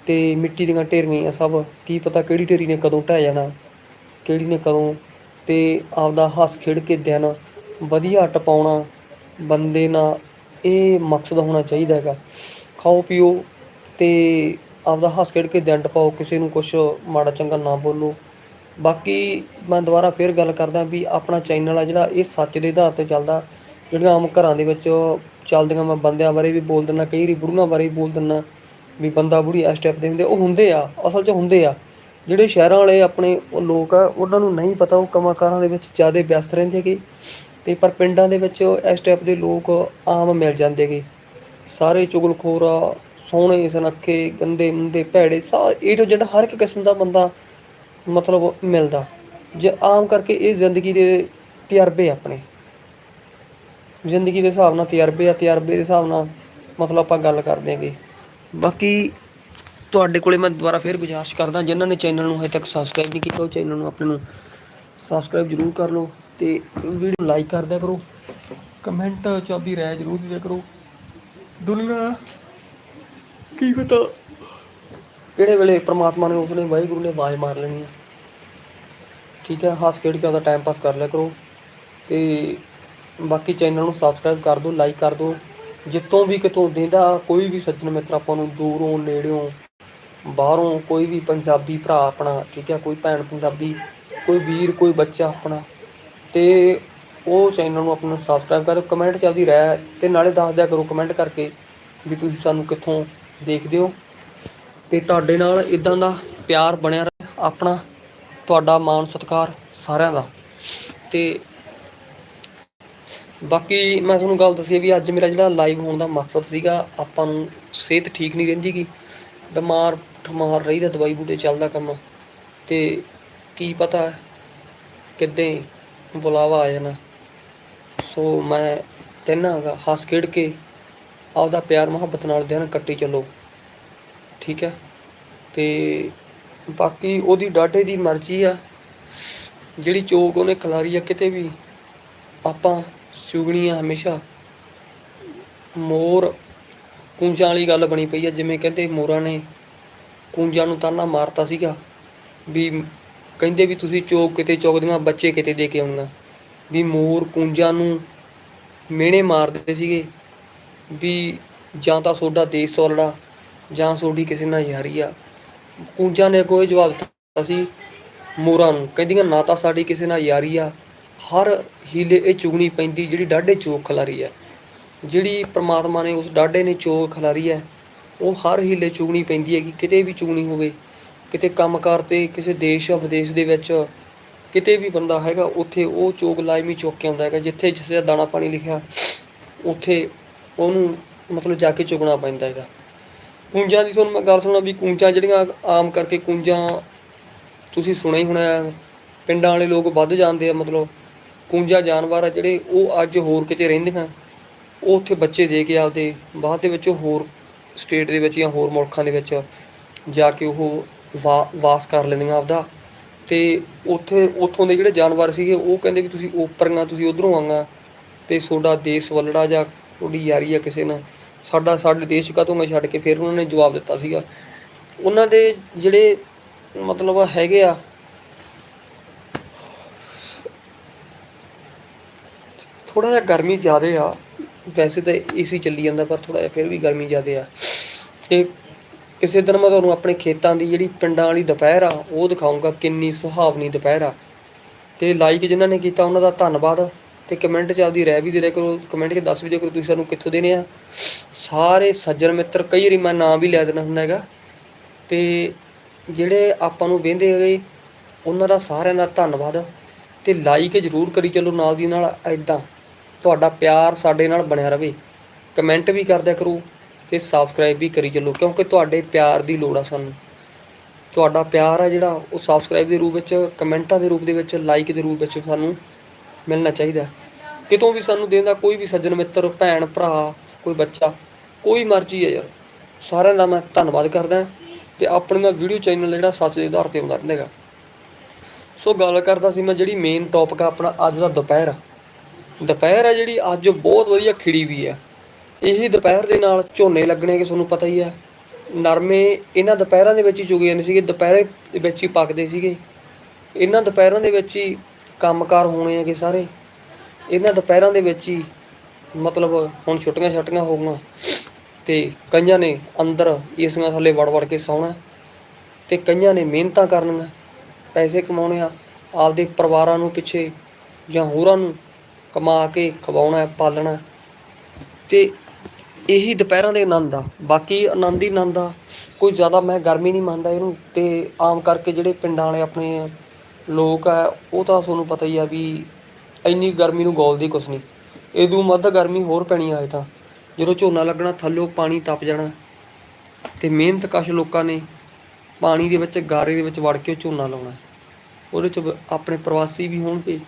S1: ਤੇ ਮਿੱਟੀ ਦੀਆਂ ਢੇਰੀਆਂ ਸਭ। ਕੀ ਪਤਾ ਕਿਹੜੀ ਢੇਰੀ ਨੇ ਕਦੋਂ ਢਹਿ ਜਾਣਾ, ਕਿਹੜੀ ਨੇ ਕਦੋਂ। ਤੇ ਆਪਦਾ ਹੱਸ ਖੇਡ ਕੇ ਦਿਨ ਵਧੀਆ ਟਪਾਉਣਾ, ਬੰਦੇ ਨਾਲ ਇਹ ਮਕਸਦ ਹੋਣਾ ਚਾਹੀਦਾ ਹੈਗਾ। ਖਾਓ, ਪੀਓ ਤੇ ਆਪਦਾ ਹੱਸ ਖੇਡ ਕੇ ਦਿਨ ਟਪਾਓ, ਕਿਸੇ ਨੂੰ ਕੁਝ ਮਾੜਾ ਚੰਗਾ ਨਾ ਬੋਲੋ। ਬਾਕੀ ਮੈਂ ਦੁਬਾਰਾ ਫੇਰ ਗੱਲ ਕਰਦਾ ਵੀ ਆਪਣਾ ਚੈਨਲ ਆ ਜਿਹੜਾ, ਇਹ ਸੱਚ ਦੇ ਆਧਾਰ ਤੇ ਚੱਲਦਾ। ਜਿਹੜੀਆਂ ਆਮ ਘਰਾਂ ਦੇ ਵਿੱਚ ਚੱਲਦੀਆਂ ਮੈਂ ਬੰਦਿਆਂ ਬਾਰੇ ਵੀ ਬੋਲ ਦਿੰਦਾ, ਕਈ ਵਾਰੀ ਬੁੜੀਆਂ ਬਾਰੇ ਵੀ ਬੋਲ ਦਿੰਦਾ। ਵੀ ਬੰਦਾ ਬੁੜੀ ਇਸ ਟਾਈਪ ਦੇ ਹੁੰਦੇ, ਉਹ ਹੁੰਦੇ ਆ, ਅਸਲ 'ਚ ਹੁੰਦੇ ਆ। ਜਿਹੜੇ ਸ਼ਹਿਰਾਂ ਵਾਲੇ ਆਪਣੇ ਉਹ ਲੋਕ ਆ, ਉਹਨਾਂ ਨੂੰ ਨਹੀਂ ਪਤਾ ਉਹ ਕੰਮਾਂ ਦੇ ਵਿੱਚ ਜ਼ਿਆਦਾ ਵਿਅਸਤ ਰਹਿੰਦੇ ਹੈਗੇ ਤੇ ਪਰ ਪਿੰਡਾਂ ਦੇ ਵਿੱਚ ਇਸ ਟਾਈਪ ਦੇ ਲੋਕ ਆਮ ਮਿਲ ਜਾਂਦੇ ਹੈਗੇ। ਸਾਰੇ ਚੁਗਲਖੋਰ ਆ ਸੋਹਣੇ ਸਨੱਖੇ, ਗੰਦੇ ਮੁੰਦੇ, ਭੈੜੇ, ਸਾ ਇਹ ਤੋਂ ਜਿਹੜਾ ਹਰ ਇੱਕ ਕਿਸਮ ਦਾ ਬੰਦਾ ਮਤਲਬ ਮਿਲਦਾ। ਜੇ ਆਮ ਕਰਕੇ ਇਹ ਜ਼ਿੰਦਗੀ ਦੇ ਤਜਰਬੇ ਆਪਣੇ। ਜ਼ਿੰਦਗੀ ਦੇ ਹਿਸਾਬ ਨਾਲ ਤਜਰਬੇ ਆ, ਤਜਰਬੇ ਦੇ ਹਿਸਾਬ ਨਾਲ ਮਤਲਬ ਆਪਾਂ ਗੱਲ ਕਰਦੇ ਹਾਂਗੇ। ਬਾਕੀ ਤੁਹਾਡੇ ਕੋਲੇ ਮੈਂ ਦੁਬਾਰਾ ਫੇਰ ਗੁਜ਼ਾਰਿਸ਼ ਕਰਦਾ, ਜਿਨ੍ਹਾਂ ਨੇ ਚੈਨਲ ਨੂੰ ਹਜੇ ਤੱਕ ਸਬਸਕ੍ਰਾਈਬ ਨਹੀਂ ਕੀਤਾ, ਉਹ ਚੈਨਲ ਨੂੰ ਆਪਣੇ ਨੂੰ ਸਬਸਕ੍ਰਾਈਬ ਜ਼ਰੂਰ ਕਰ ਲਓ ਤੇ ਵੀਡੀਓ ਨੂੰ ਲਾਈਕ ਕਰ ਦਿਆ ਕਰੋ ਕਮੈਂਟ ਚ ਆਪਦੀ ਰਾਏ ਜ਼ਰੂਰ ਦਿਆ ਕਰੋ। ਦੁਨੀਆ, ਕੀ ਪਤਾ ਕਿਹੜੇ ਵੇਲੇ ਪ੍ਰਮਾਤਮਾ ਨੇ ਉਸਨੇ ਵਾਹਿਗੁਰੂ ਨੇ ਆਵਾਜ਼ ਮਾਰ ਲੈਣੀ ਹੈ ਠੀਕ ਹੈ ਹੱਸ ਖੇਡ ਕੇ ਉਹਦਾ ਟਾਈਮ ਪਾਸ ਕਰ ਲਿਆ ਕਰੋ ਤੇ ਬਾਕੀ ਚੈਨਲ ਨੂੰ ਸਬਸਕ੍ਰਾਈਬ ਕਰ ਦਿਓ ਲਾਈਕ ਕਰ ਦਿਓ। ਜਿੱਤੋਂ ਵੀ ਕਿਤੋਂ ਦਿੰਦਾ, ਕੋਈ ਵੀ ਸੱਜਣ ਮਿੱਤਰ ਆਪਾਂ ਨੂੰ ਦੂਰੋਂ, ਨੇੜਿਓਂ, ਬਾਹਰੋਂ, ਕੋਈ ਵੀ ਪੰਜਾਬੀ ਭਰਾ ਆਪਣਾ, ਠੀਕ ਹੈ, ਕੋਈ ਭੈਣ ਪੰਜਾਬੀ, ਕੋਈ ਵੀਰ, ਕੋਈ ਬੱਚਾ ਆਪਣਾ, ਤੇ ਉਹ ਚੈਨਲ ਨੂੰ ਆਪਣਾ ਸਬਸਕ੍ਰਾਈਬ ਕਰੋ ਕਮੈਂਟ ਚੱਲਦੀ ਰਹਿ ਰਾਏ ਤੇ ਨਾਲੇ ਦੱਸ ਦਿਆ ਕਰੋ ਕਮੈਂਟ ਕਰਕੇ ਵੀ ਤੁਸੀਂ ਸਾਨੂੰ ਕਿੱਥੋਂ ਦੇਖਦੇ ਹੋ। ਤੇ ਤੁਹਾਡੇ ਨਾਲ ਇਦਾਂ ਦਾ ਪਿਆਰ ਬਣਿਆ ਰਹੇ, ਆਪਣਾ ਤੁਹਾਡਾ ਮਾਣ ਸਤਿਕਾਰ ਸਾਰਿਆਂ ਦਾ। ਤੇ ਬਾਕੀ ਮੈਂ ਤੁਹਾਨੂੰ ਗੱਲ ਦੱਸੀ ਵੀ ਅੱਜ ਮੇਰਾ ਜਿਹੜਾ ਲਾਈਵ ਹੋਣ ਦਾ ਮਕਸਦ ਸੀਗਾ, ਆਪਾਂ ਨੂੰ ਸਿਹਤ ਠੀਕ ਨਹੀਂ ਰਹਿੰਦੀਗੀ ਬਿਮਾਰ, ਠਮਾਰ ਰਹੀਦਾ ਦਵਾਈ ਬੂਟੇ ਚੱਲਦਾ ਕੰਮ, ਤੇ ਕੀ ਪਤਾ ਕਿੱਦਾਂ ਬੁਲਾਵਾ ਆ ਜਾਣਾ। ਸੋ ਮੈਂ ਕਹਿਣਾ ਹੈਗਾ ਹੱਸ ਖੇਡ ਕੇ ਆਪਦਾ ਪਿਆਰ ਮੁਹੱਬਤ ਨਾਲ ਦਿਨ ਕੱਟੀ ਚੱਲੋ, ਠੀਕ ਹੈ? ਤੇ ਬਾਕੀ ਉਹਦੀ ਡਾਢੇ ਦੀ ਮਰਜ਼ੀ ਆ, ਜਿਹੜੀ ਚੋਕ ਉਹਨੇ ਖਿਲਾਰੀ ਆ, ਕਿਤੇ ਵੀ ਆਪਾਂ ਸੁਗਣੀ ਆ ਹਮੇਸ਼ਾ। ਮੋਰ, ਕੁੰਜਾਂ ਵਾਲੀ ਗੱਲ ਬਣੀ ਪਈ ਆ, ਜਿਵੇਂ ਕਹਿੰਦੇ ਮੋਰਾਂ ਨੇ ਕੁੰਜਾਂ ਨੂੰ ਤਾਨਾ ਮਾਰਤਾ ਸੀਗਾ ਵੀ ਕਹਿੰਦੇ ਵੀ ਤੁਸੀਂ ਚੋਕ ਕਿਤੇ ਚੁਗਦੀਆਂ, ਬੱਚੇ ਕਿਤੇ ਦੇ ਕੇ ਆਉਣੀਆਂ। ਵੀ ਮੋਰ ਕੁੰਜਾਂ ਨੂੰ ਮਿਹਣੇ ਮਾਰਦੇ ਸੀਗੇ ਵੀ ਜਾਂ ਤਾਂ ਤੁਹਾਡਾ ਦੇਸ਼ ਸੋਲੜਾ, ਜਾਂ ਤੁਹਾਡੀ ਕਿਸੇ ਨਾਲ ਯਾਰੀ ਆ। ਕੁੰਜਾਂ ਨੇ ਕੋਈ ਜਵਾਬ ਦਿੱਤਾ ਸੀ ਮੋਰਾਂ ਨੂੰ, ਕਹਿੰਦੀਆਂ ਨਾ ਤਾਂ ਸਾਡੀ ਕਿਸੇ ਨਾਲ ਯਾਰੀ ਆ ਹਰ ਹੀਲੇ ਇਹ ਚੁਗਣੀ ਪੈਂਦੀ ਜਿਹੜੀ ਡਾਢੇ ਚੋਕ ਖਲਾਰੀ ਹੈ। ਜਿਹੜੀ ਪ੍ਰਮਾਤਮਾ ਨੇ ਉਸ ਡਾਢੇ ਨੇ ਚੋਕ ਖਲਾਰੀ ਹੈ, ਉਹ ਹਰ ਹੀਲੇ ਚੁਗਣੀ ਪੈਂਦੀ ਹੈ ਕਿ ਕਿਤੇ ਵੀ ਚੁਗਣੀ ਹੋਵੇ, ਕਿਤੇ ਕੰਮਕਾਰ ਤੇ, ਕਿਸੇ ਦੇਸ਼ ਜਾਂ ਵਿਦੇਸ਼ ਦੇ ਵਿੱਚ ਕਿਤੇ ਵੀ ਬੰਦਾ ਹੈਗਾ, ਉੱਥੇ ਉਹ ਚੋਗ ਲਾਜ਼ਮੀ ਚੁੱਕ ਕੇ ਆਉਂਦਾ ਹੈਗਾ, ਜਿੱਥੇ ਜਿਸ ਦਾ ਦਾਣਾ ਪਾਣੀ ਲਿਖਿਆ, ਉੱਥੇ ਉਹਨੂੰ ਮਤਲਬ ਜਾ ਕੇ ਚੁਗਣਾ ਪੈਂਦਾ ਹੈਗਾ। ਕੁੰਜਾਂ ਦੀ ਤੁਹਾਨੂੰ ਮੈਂ ਗੱਲ ਸੁਣਾ ਵੀ ਕੁੰਜਾਂ ਜਿਹੜੀਆਂ ਆਮ ਕਰਕੇ ਕੁੰਜਾਂ ਤੁਸੀਂ ਸੁਣਿਆ ਹੀ ਹੋਣਾ ਪਿੰਡਾਂ ਵਾਲੇ ਲੋਕ ਵੱਧ ਜਾਂਦੇ ਆ ਮਤਲਬ ਕੁੰਜਾ ਜਾਨਵਰ ਆ ਜਿਹੜੇ ਉਹ ਅੱਜ ਹੋਰ ਕਿਤੇ ਰਹਿੰਦੀਆਂ। ਉਹ ਉੱਥੇ ਬੱਚੇ ਦੇ ਕੇ ਆਪਦੇ ਬਾਅਦ ਦੇ ਵਿੱਚ ਹੋਰ ਸਟੇਟ ਦੇ ਵਿੱਚ ਜਾਂ ਹੋਰ ਮੁਲਕਾਂ ਦੇ ਵਿੱਚ ਜਾ ਕੇ ਉਹ ਵਾ- ਵਾਸ ਕਰ ਲੈਂਦੀਆਂ ਆਪਦਾ। ਤੇ ਉੱਥੇ, ਉੱਥੋਂ ਦੇ ਜਿਹੜੇ ਜਾਨਵਰ ਸੀਗੇ, ਉਹ ਕਹਿੰਦੇ ਵੀ ਤੁਸੀਂ ਉੱਪਰੀਆਂ ਤੁਸੀਂ ਉਧਰੋਂ ਆਂਗਾ ਤੇ ਤੁਹਾਡਾ ਦੇਸ਼ ਵੱਲੜਾ ਜਾਂ ਤੁਹਾਡੀ ਯਾਰੀ ਆ ਕਿਸੇ ਨਾਲ। ਸਾਡਾ, ਸਾਡੇ ਦੇਸ਼ ਕਾ ਤੋਂ ਛੱਡ ਕੇ ਫਿਰ ਉਹਨਾਂ ਨੇ ਜਵਾਬ ਦਿੱਤਾ ਸੀਗਾ। ਉਹਨਾਂ ਦੇ ਜਿਹੜੇ ਮਤਲਬ ਹੈਗੇ ਆ ਥੋੜਾ ਜਿਹਾ ਗਰਮੀ ਜ਼ਿਆਦੇ ਆ, ਵੈਸੇ ਤਾਂ ਏਸੀ ਚੱਲੀ ਜਾਂਦਾ ਪਰ ਥੋੜਾ ਜਿਹਾ ਫਿਰ ਵੀ ਗਰਮੀ ਜ਼ਿਆਦੇ ਆ। ਤੇ ਕਿਸੇ ਦਿਨ ਮੈਂ ਤੁਹਾਨੂੰ ਆਪਣੇ ਖੇਤਾਂ ਦੀ ਜਿਹੜੀ ਪਿੰਡਾਂ ਵਾਲੀ ਦੁਪਹਿਰ ਆ, ਉਹ ਦਿਖਾਉਂਗਾ ਕਿੰਨੀ ਸੁਹਾਵਣੀ ਦੁਪਹਿਰ ਆ। ਤੇ ਲਾਈਕ ਜਿਨ੍ਹਾਂ ਨੇ ਕੀਤਾ ਉਹਨਾਂ ਦਾ ਧੰਨਵਾਦ ਤੇ ਕਮੈਂਟ 'ਚ ਆਪਦੀ ਰਾਏ ਵੀ ਦੇ ਦਿਆ ਕਰੋ ਕਮੈਂਟ 'ਚ ਦੱਸ ਵੀ ਦਿਆ ਕਰੋ ਤੁਸੀਂ ਸਾਨੂੰ ਕਿੱਥੋਂ ਦੇਣੇ ਆ। ਸਾਰੇ ਸੱਜਣ ਮਿੱਤਰ, ਕਈ ਵਾਰੀ ਮੈਂ ਨਾਂ ਵੀ ਲੈ ਦੇਣਾ ਹੁੰਦਾ ਹੈਗਾ। ਤੇ ਜਿਹੜੇ ਆਪਾਂ ਨੂੰ ਵੇਂਦੇ ਹੈਗੇ, ਉਹਨਾਂ ਦਾ ਸਾਰਿਆਂ ਦਾ ਧੰਨਵਾਦ। ਤੇ ਲਾਈਕ ਜ਼ਰੂਰ ਕਰੀ ਚਲੋ ਨਾਲ ਦੀ ਨਾਲ ਐਦਾਂ ਤੁਹਾਡਾ ਪਿਆਰ ਸਾਡੇ ਨਾਲ ਬਣਿਆ ਰਵੇ। ਕਮੈਂਟ ਵੀ ਕਰਦਿਆ ਕਰੋ ਤੇ ਸਬਸਕ੍ਰਾਈਬ ਵੀ ਕਰੀ ਚੱਲੋ, ਕਿਉਂਕਿ ਤੁਹਾਡੇ ਪਿਆਰ ਦੀ ਲੋੜ ਆ ਸਾਨੂੰ। ਤੁਹਾਡਾ ਪਿਆਰ ਆ ਜਿਹੜਾ, ਉਹ ਸਬਸਕ੍ਰਾਈਬ ਦੇ ਰੂਪ ਵਿੱਚ, ਕਮੈਂਟਾਂ ਦੇ ਰੂਪ ਦੇ ਵਿੱਚ ਲਾਈਕ ਦੇ ਰੂਪ ਵਿੱਚ ਸਾਨੂੰ ਮਿਲਣਾ ਚਾਹੀਦਾ। ਕਿਤੋਂ ਵੀ ਸਾਨੂੰ ਦੇਣ ਦਾ ਕੋਈ ਵੀ ਸੱਜਣ ਮਿੱਤਰ, ਭੈਣ, ਭਰਾ, ਕੋਈ ਬੱਚਾ, ਕੋਈ ਮਰਜ਼ੀ ਹੈ ਯਾਰ। ਸਾਰਿਆਂ ਦਾ ਮੈਂ ਧੰਨਵਾਦ ਕਰਦਾ ਤੇ ਆਪਣੇ ਦਾ ਵੀਡੀਓ ਚੈਨਲ ਜਿਹੜਾ ਸੱਚ ਦੇ ਆਧਾਰ ਤੇ ਆਉਂਦਾ ਰਹਿੰਦਾ ਹੈਗਾ। ਸੋ ਗੱਲ ਕਰਦਾ ਸੀ ਮੈਂ ਜਿਹੜੀ ਮੇਨ ਟੌਪਿਕ ਆ ਆਪਣਾ, ਅੱਜ ਦਾ ਦੁਪਹਿਰ। ਦੁਪਹਿਰ ਆ ਜਿਹੜੀ, ਅੱਜ ਬਹੁਤ ਵਧੀਆ ਖਿੜੀ ਵੀ ਆ। ਇਹੀ ਦੁਪਹਿਰ ਦੇ ਨਾਲ ਝੋਨੇ ਲੱਗਣੇ ਕਿ ਤੁਹਾਨੂੰ ਪਤਾ ਹੀ ਆ। ਨਰਮੇ ਇਹਨਾਂ ਦੁਪਹਿਰਾਂ ਦੇ ਵਿੱਚ ਹੀ ਚੁਗੇ ਜਾਂਦੇ ਸੀਗੇ, ਦੁਪਹਿਰੇ ਦੇ ਵਿੱਚ ਹੀ ਪੱਕਦੇ ਸੀਗੇ। ਇਹਨਾਂ ਦੁਪਹਿਰਾਂ ਦੇ ਵਿੱਚ ਹੀ ਕੰਮਕਾਰ ਹੋਣੇ ਹੈਗੇ ਸਾਰੇ। ਇਹਨਾਂ ਦੁਪਹਿਰਾਂ ਦੇ ਵਿੱਚ ਹੀ ਮਤਲਬ ਹੁਣ ਛੁੱਟੀਆਂ ਛੱਟੀਆਂ ਹੋ ਗਈਆਂ ਤੇ ਕਈਆਂ ਨੇ ਅੰਦਰ ਏਸੀਆਂ ਥੱਲੇ ਵੜ ਵੜ ਕੇ ਸੌਣਾ ਤੇ ਕਈਆਂ ਨੇ ਮਿਹਨਤਾਂ ਕਰਨੀਆਂ, ਪੈਸੇ ਕਮਾਉਣੇ ਆ, ਆਪਦੇ ਪਰਿਵਾਰਾਂ ਨੂੰ ਪਿੱਛੇ ਜਾਂ ਹੋਰਾਂ ਨੂੰ ਕਮਾ ਕੇ ਖਵਾਉਣਾ ਪਾਲਣਾ ਹੈ। ਤੇ ਇਹੀ ਦੁਪਹਿਰਾਂ ਦੇ ਆਨੰਦ ਆ। ਬਾਕੀ ਆਨੰਦ ਹੀ ਆਨੰਦ ਆ। ਕੋਈ ਜ਼ਿਆਦਾ ਮੈਂ ਗਰਮੀ ਨਹੀਂ ਮੰਨਦਾ ਇਹਨੂੰ। ਤੇ ਆਮ ਕਰਕੇ ਜਿਹੜੇ ਪਿੰਡਾਂ ਵਾਲੇ ਆਪਣੇ ਲੋਕ ਆ, ਉਹ ਤਾਂ ਤੁਹਾਨੂੰ ਪਤਾ ਹੀ ਆ ਵੀ ਇੰਨੀ ਗਰਮੀ ਨੂੰ ਗੋਲਦੀ ਕੁਛ ਨਹੀਂ। ਇਦੋਂ ਵੱਧ ਗਰਮੀ ਹੋਰ ਪੈਣੀ ਆਏ ਤਾਂ। ਜਦੋਂ ਝੋਨਾ ਲੱਗਣਾ ਥੱਲਿਓਂ ਪਾਣੀ ਤਪ ਜਾਣਾ। ਤੇ ਮਿਹਨਤ ਕਸ਼ ਲੋਕਾਂ ਨੇ ਪਾਣੀ ਦੇ ਵਿੱਚ, ਗਾਰੇ ਦੇ ਵਿੱਚ ਵੜ ਕੇ ਉਹ ਝੋਨਾ ਲਾਉਣਾ। ਉਹਦੇ ਚ ਆਪਣੇ ਪ੍ਰਵਾਸੀ ਵੀ ਹੋਣਗੇ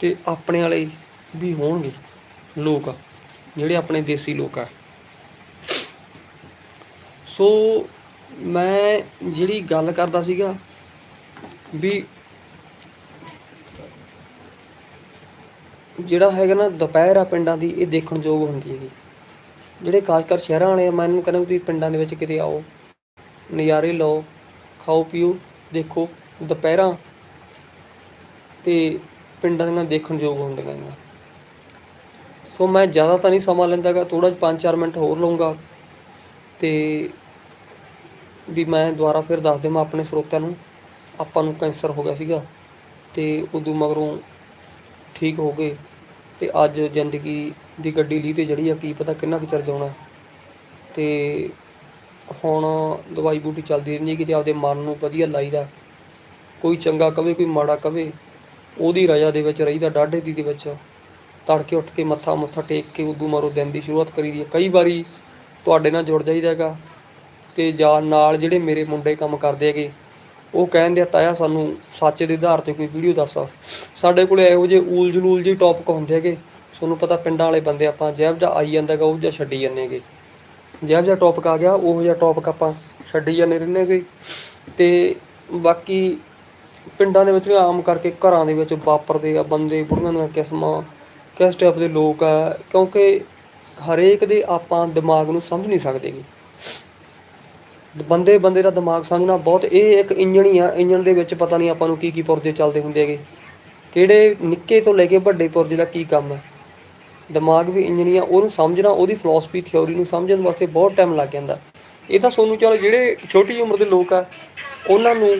S1: ਤੇ ਆਪਣੇ ਵਾਲੇ ਵੀ ਹੋਣਗੇ ਲੋਕ, ਜਿਹੜੇ ਆਪਣੇ ਦੇਸੀ ਲੋਕ ਆ। ਸੋ ਮੈਂ ਜਿਹੜੀ ਗੱਲ ਕਰਦਾ ਸੀਗਾ ਵੀ ਜਿਹੜਾ ਹੈਗਾ ਨਾ ਦੁਪਹਿਰ ਆ ਪਿੰਡਾਂ ਦੀ, ਇਹ ਦੇਖਣ ਯੋਗ ਹੁੰਦੀ ਹੈਗੀ। ਜਿਹੜੇ ਖਾਸ ਕਰ ਸ਼ਹਿਰਾਂ ਵਾਲੇ ਆ, ਮੈਂ ਇਹਨੂੰ ਕਹਿੰਦਾ ਤੁਸੀਂ ਪਿੰਡਾਂ ਦੇ ਵਿੱਚ ਕਿਤੇ ਆਓ, ਨਜ਼ਾਰੇ ਲਓ, ਖਾਓ, ਪੀਓ, ਦੇਖੋ, ਦੁਪਹਿਰਾਂ ਤੇ ਪਿੰਡਾਂ ਦੀਆਂ ਦੇਖਣ ਯੋਗ ਹੁੰਦੀਆਂ ਹੈਗੀਆਂ। ਸੋ ਮੈਂ ਜ਼ਿਆਦਾ ਤਾਂ ਨਹੀਂ ਸਮਾਂ ਲੈਂਦਾਗਾ ਥੋੜਾ ਜਿਹਾ 5-4 ਮਿੰਟ ਹੋਰ ਲਵਾਂਗਾ ਤੇ ਵੀ ਮੈਂ ਦੁਬਾਰਾ ਫਿਰ ਦੱਸ ਦੇਵਾਂ ਆਪਣੇ ਸਰੋਤਿਆਂ ਨੂੰ, ਆਪਾਂ ਨੂੰ ਕੈਂਸਰ ਹੋ ਗਿਆ ਸੀਗਾ ਤੇ ਉਦੋਂ ਮਗਰੋਂ ਠੀਕ ਹੋ ਗਏ ਤੇ ਅੱਜ ਜ਼ਿੰਦਗੀ ਦੀ ਗੱਡੀ ਲੀਹ ਤੇ ਜਿਹੜੀ ਆ, ਕੀ ਪਤਾ ਕਿੰਨਾ ਕੁ ਚਿਰ ਜਾਣਾ ਤੇ ਹੁਣ ਦਵਾਈ ਬੂਟੀ ਚੱਲਦੀ ਰਹਿੰਦੀ ਹੈ ਕਿ ਤੇ ਆਪਦੇ ਮਨ ਨੂੰ ਵਧੀਆ ਲਾਈਦਾ। ਕੋਈ ਚੰਗਾ ਕਵੇ, ਕੋਈ ਮਾੜਾ ਕਵੇ, ਉਹਦੀ ਰਜਾ ਦੇ ਵਿੱਚ ਰਹੀਦਾ, ਡਾਢੇ ਦੀ ਦੇ ਵਿੱਚ। ਤੜਕੇ ਉੱਠ ਕੇ ਮੱਥਾ ਮੁੱਥਾ ਟੇਕ ਕੇ ਉਦੋਂ ਮਾਰੋ ਦਿਨ ਦੀ ਸ਼ੁਰੂਆਤ ਕਰੀਦੀ ਹੈ। ਕਈ ਵਾਰੀ ਤੁਹਾਡੇ ਨਾਲ ਜੁੜ ਜਾਈਦਾ ਹੈਗਾ ਤੇ ਜਾਂ ਨਾਲ ਜਿਹੜੇ ਮੇਰੇ ਮੁੰਡੇ ਕੰਮ ਕਰਦੇ ਹੈਗੇ, ਉਹ ਕਹਿੰਦੇ ਆ, ਤਾਇਆ ਸਾਨੂੰ ਸੱਚ ਦੇ ਆਧਾਰ ਤੇ ਕੋਈ ਵੀਡੀਓ ਦੱਸ ਸਾਡੇ ਕੋਲੇ ਇਹੋ ਜਿਹੇ ਊਲ ਜਲੂਲ ਜਿਹੇ ਟੌਪਿਕ ਹੁੰਦੇ ਹੈਗੇ, ਤੁਹਾਨੂੰ ਪਤਾ ਪਿੰਡਾਂ ਵਾਲੇ ਬੰਦੇ ਆਪਾਂ ਜਿਹੋ ਜਿਹਾ ਆਈ ਜਾਂਦਾ ਹੈਗਾ, ਉਹ ਜਿਹਾ ਛੱਡੀ ਜਾਂਦੇ ਹੈਗੇ। ਜਿਹੋ ਜਿਹਾ ਟੌਪਿਕ ਆ ਗਿਆ, ਉਹ ਜਿਹਾ ਟੌਪਿਕ ਆਪਾਂ ਛੱਡੀ ਜਾਂਦੇ ਰਹਿੰਦੇ ਹੈਗੇ। ਤੇ ਬਾਕੀ ਪਿੰਡਾਂ ਦੇ ਵਿੱਚ ਵੀ ਆਮ ਕਰਕੇ ਘਰਾਂ ਦੇ ਵਿੱਚ ਵਾਪਰਦੇ ਆ ਬੰਦੇ, ਬੁੜੀਆਂ ਦੀਆਂ ਕਿਸਮਾਂ ਕਿਸ ਟਾਈਪ ਦੇ ਲੋਕ ਆ, ਕਿਉਂਕਿ ਹਰੇਕ ਦੇ ਆਪਾਂ ਦਿਮਾਗ ਨੂੰ ਸਮਝ ਨਹੀਂ ਸਕਦੇ ਬੰਦੇ ਬੰਦੇ ਦਾ ਦਿਮਾਗ ਸਮਝਣਾ ਬਹੁਤ, ਇਹ ਇੱਕ ਇੰਜਣ ਹੀ ਆ, ਇੰਜਣ ਦੇ ਵਿੱਚ ਪਤਾ ਨਹੀਂ ਆਪਾਂ ਨੂੰ ਕੀ ਕੀ ਪੁਰਜੇ ਚੱਲਦੇ ਹੁੰਦੇ ਹੈਗੇ। ਕਿਹੜੇ ਨਿੱਕੇ ਤੋਂ ਲੈ ਕੇ ਵੱਡੇ ਪੁਰਜੇ ਦਾ ਕੀ ਕੰਮ ਹੈ ਦਿਮਾਗ ਵੀ ਇੰਜਣ ਹੀ ਆ, ਉਹਨੂੰ ਸਮਝਣਾ, ਉਹਦੀ ਫਿਲਾਸਫੀ ਥਿਉਰੀ ਨੂੰ ਸਮਝਣ ਵਾਸਤੇ ਬਹੁਤ ਟਾਈਮ ਲੱਗ ਜਾਂਦਾ। ਇਹ ਤਾਂ ਸੋਨੂੰ ਚਲੋ ਜਿਹੜੇ ਛੋਟੀ ਉਮਰ ਦੇ ਲੋਕ ਆ, ਉਹਨਾਂ ਨੂੰ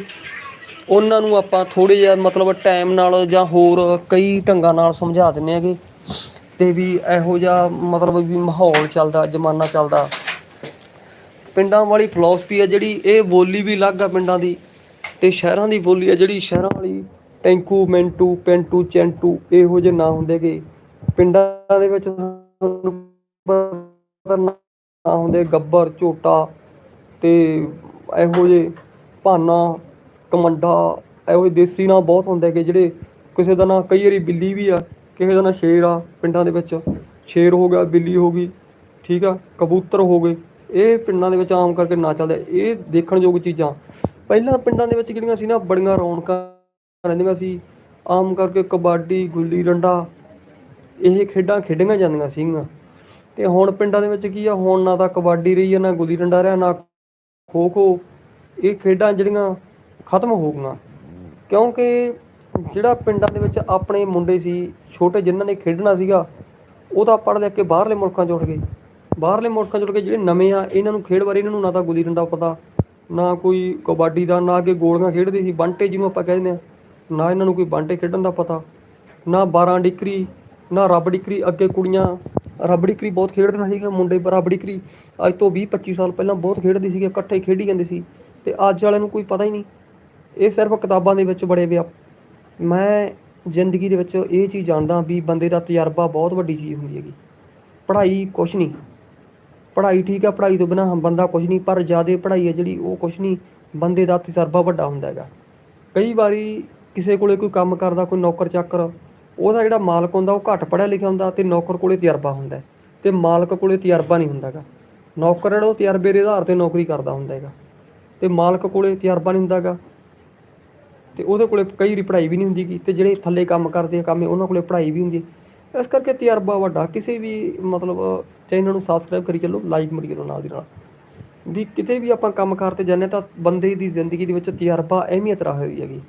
S1: ਉਹਨਾਂ ਨੂੰ ਆਪਾਂ ਥੋੜੇ ਜਿਹਾ ਮਤਲਬ ਟਾਈਮ ਨਾਲ ਜਾਂ ਹੋਰ ਕਈ ਢੰਗਾਂ ਨਾਲ ਸਮਝਾ ਦਿੰਨੇ ਹੈਗੇ ਤੇ ਵੀ ਇਹੋ ਜਿਹਾ ਮਤਲਬ ਵੀ ਮਾਹੌਲ ਚੱਲਦਾ, ਜ਼ਮਾਨਾ ਚੱਲਦਾ। ਪਿੰਡਾਂ ਵਾਲੀ ਫਿਲਾਸਫੀ ਆ ਜਿਹੜੀ, ਇਹ ਬੋਲੀ ਵੀ ਅਲੱਗ ਆ ਪਿੰਡਾਂ ਦੀ ਤੇ ਸ਼ਹਿਰਾਂ ਦੀ ਬੋਲੀ ਆ ਜਿਹੜੀ, ਸ਼ਹਿਰਾਂ ਵਾਲੀ ਟੈਂਕੂ, ਮੈਂਟੂ, ਪੈਂਟੂ, ਚੈਂਟੂ, ਇਹੋ ਜਿਹੇ ਨਾਂ ਹੁੰਦੇਗੇ ਪਿੰਡਾਂ ਦੇ ਵਿੱਚ ਨਾਂ ਹੁੰਦੇ ਗੱਬਰ, ਝੋਟਾ ਤੇ ਇਹੋ ਜਿਹੇ ਭਾਨਾ ਕਮੰਡਾ ਇਹੋ ਜਿਹੇ ਦੇਸੀ ਨਾਂ ਬਹੁਤ ਹੁੰਦੇ ਹੈਗੇ ਜਿਹੜੇ ਕਿਸੇ ਦਾ ਨਾਂ ਕਈ ਵਾਰੀ ਬਿੱਲੀ ਵੀ ਆ, ਕਿਸੇ ਦਾ ਨਾਂ ਸ਼ੇਰ ਆ ਪਿੰਡਾਂ ਦੇ ਵਿੱਚ। ਸ਼ੇਰ ਹੋ ਗਿਆ, ਬਿੱਲੀ ਹੋ ਗਈ, ਠੀਕ ਆ, ਕਬੂਤਰ ਹੋ ਗਏ। ਇਹ ਪਿੰਡਾਂ ਦੇ ਵਿੱਚ ਆਮ ਕਰਕੇ ਨਾ ਚੱਲਦਾ। ਇਹ ਦੇਖਣ ਯੋਗ ਚੀਜ਼ਾਂ। ਪਹਿਲਾਂ ਪਿੰਡਾਂ ਦੇ ਵਿੱਚ ਜਿਹੜੀਆਂ ਸੀ ਨਾ, ਬੜੀਆਂ ਰੌਣਕਾਂ ਰਹਿੰਦੀਆਂ ਸੀ। ਆਮ ਕਰਕੇ ਕਬੱਡੀ, ਗੁੱਲੀ ਡੰਡਾ, ਇਹ ਖੇਡਾਂ ਖੇਡੀਆਂ ਜਾਂਦੀਆਂ ਸੀਗੀਆਂ। ਤੇ ਹੁਣ ਪਿੰਡਾਂ ਦੇ ਵਿੱਚ ਕੀ ਆ, ਹੁਣ ਨਾ ਤਾਂ ਕਬੱਡੀ ਰਹੀ ਆ, ਨਾ ਗੁੱਲੀ ਡੰਡਾ ਰਿਹਾ, ਨਾ ਖੋ ਖੋ ਇਹ ਖੇਡਾਂ ਜਿਹੜੀਆਂ ਖਤਮ ਹੋਊਗਾ। ਕਿਉਂਕਿ ਜਿਹੜਾ ਪਿੰਡਾਂ ਦੇ ਵਿੱਚ ਆਪਣੇ ਮੁੰਡੇ ਸੀ, ਛੋਟੇ ਜਿਨ੍ਹਾਂ ਨੇ ਖੇਡਣਾ ਸੀਗਾ, ਉਹ ਤਾਂ ਪੜ੍ਹ ਲਿਖ ਕੇ ਬਾਹਰਲੇ ਮੁਲਕਾਂ 'ਚ ਉੱਠ ਗਏ। ਬਾਹਰਲੇ ਮੁਲਕਾਂ 'ਚ ਉੱਠ ਕੇ ਜਿਹੜੇ ਨਵੇਂ ਆ, ਇਹਨਾਂ ਨੂੰ ਖੇਡ ਬਾਰੇ ਇਹਨਾਂ ਨੂੰ ਨਾ ਤਾਂ ਗੁੱਲੀ ਡੰਡਾ ਪਤਾ, ਨਾ ਕੋਈ ਕਬੱਡੀ ਦਾ, ਨਾ ਕਿ ਗੋਲੀਆਂ ਖੇਡਦੇ ਸੀ, ਬੰਟੇ ਜਿਹਨੂੰ ਆਪਾਂ ਕਹਿੰਦੇ ਆ, ਨਾ ਇਹਨਾਂ ਨੂੰ ਕੋਈ ਬੰਟੇ ਖੇਡਣ ਦਾ ਪਤਾ, ਨਾ 12 ਡਿਕਰੀ, ਨਾ ਰੱਬ ਡਿਕਰੀ, ਅੱਗੇ ਕੁੜੀਆਂ, ਰੱਬ ਡਿਕਰੀ ਬਹੁਤ ਖੇਡਦੀਆਂ ਸੀਗੀਆਂ ਮੁੰਡੇ ਰੱਬ ਡਿਕਰੀ, ਅੱਜ ਤੋਂ 20 25 ਸਾਲ ਪਹਿਲਾਂ ਬਹੁਤ ਖੇਡਦੇ ਸੀਗੇ, ਇਕੱਠੇ ਖੇਡੀ ਜਾਂਦੇ ਸੀ, ਤੇ ਅੱਜ ਵਾਲਿਆਂ ਨੂੰ ਕੋਈ ਪਤਾ ਹੀ ਨਹੀਂ। ਇਹ ਸਿਰਫ ਕਿਤਾਬਾਂ ਦੇ ਵਿੱਚ ਬੜੇ ਵਿਆ ਮੈਂ ਜ਼ਿੰਦਗੀ ਦੇ ਵਿੱਚ ਇਹ ਚੀਜ਼ ਜਾਣਦਾ ਵੀ ਬੰਦੇ ਦਾ ਤਜਰਬਾ ਬਹੁਤ ਵੱਡੀ ਚੀਜ਼ ਹੁੰਦੀ ਹੈਗੀ। ਪੜ੍ਹਾਈ ਕੁਛ ਨਹੀਂ। ਪੜ੍ਹਾਈ ਠੀਕ ਹੈ ਪੜ੍ਹਾਈ ਤੋਂ ਬਿਨਾਂ ਬੰਦਾ ਕੁਛ ਨਹੀਂ, ਪਰ ਜ਼ਿਆਦਾ ਪੜ੍ਹਾਈ ਹੈ ਜਿਹੜੀ ਉਹ ਕੁਛ ਨਹੀਂ, ਬੰਦੇ ਦਾ ਤਜਰਬਾ ਵੱਡਾ ਹੁੰਦਾ ਹੈਗਾ। ਕਈ ਵਾਰੀ ਕਿਸੇ ਕੋਲੇ ਕੋਈ ਕੰਮ ਕਰਦਾ, ਕੋਈ ਨੌਕਰ ਚਾਕਰ, ਉਹਦਾ ਜਿਹੜਾ ਮਾਲਕ ਹੁੰਦਾ, ਉਹ ਘੱਟ ਪੜ੍ਹਿਆ ਲਿਖਿਆ ਹੁੰਦਾ ਤੇ ਨੌਕਰ ਕੋਲੇ ਤਜਰਬਾ ਹੁੰਦਾ ਹੈ ਤੇ ਮਾਲਕ ਕੋਲੇ ਤਜਰਬਾ ਨਹੀਂ ਹੁੰਦਾ ਹੈਗਾ। ਨੌਕਰ ਜਿਹੜਾ ਉਹ ਤਜਰਬੇ ਦੇ ਆਧਾਰ ਤੇ ਨੌਕਰੀ ਕਰਦਾ ਹੁੰਦਾ ਹੈਗਾ ਤੇ ਮਾਲਕ ਕੋਲੇ ਤਜਰਬਾ ਨਹੀਂ ਹੁੰਦਾ ਹੈਗਾ। ਤੇ ਉਹਦੇ ਕੋਲੇ ਕਈ ਵਾਰੀ ਪੜ੍ਹਾਈ ਵੀ ਨਹੀਂ ਹੁੰਦੀ ਗੀ, ਤੇ ਜਿਹੜੇ ਥੱਲੇ ਕੰਮ ਕਰਦੇ ਆ, ਕੰਮ ਉਹਨਾਂ ਕੋਲੇ ਪੜ੍ਹਾਈ ਵੀ ਹੁੰਦੀ ਇਸ ਕਰਕੇ ਤਜਰਬਾ ਵੱਡਾ, ਕਿਸੇ ਵੀ ਮਤਲਬ ਚੈਨਲ ਨੂੰ ਸਬਸਕ੍ਰਾਈਬ ਕਰੀ ਚੱਲੋ ਲਾਈਕ ਮਰੀ ਚੱਲੋ ਨਾਲ ਦੀ ਨਾਲ। ਵੀ ਕਿਤੇ ਵੀ ਆਪਾਂ ਕੰਮ ਕਾਰ ਤੇ ਜਾਂਦੇ ਤਾਂ ਬੰਦੇ ਦੀ ਜ਼ਿੰਦਗੀ ਦੇ ਵਿੱਚ ਤਜਰਬਾ ਅਹਿਮੀਅਤ ਰੱਖਦੀ ਹੈਗੀ।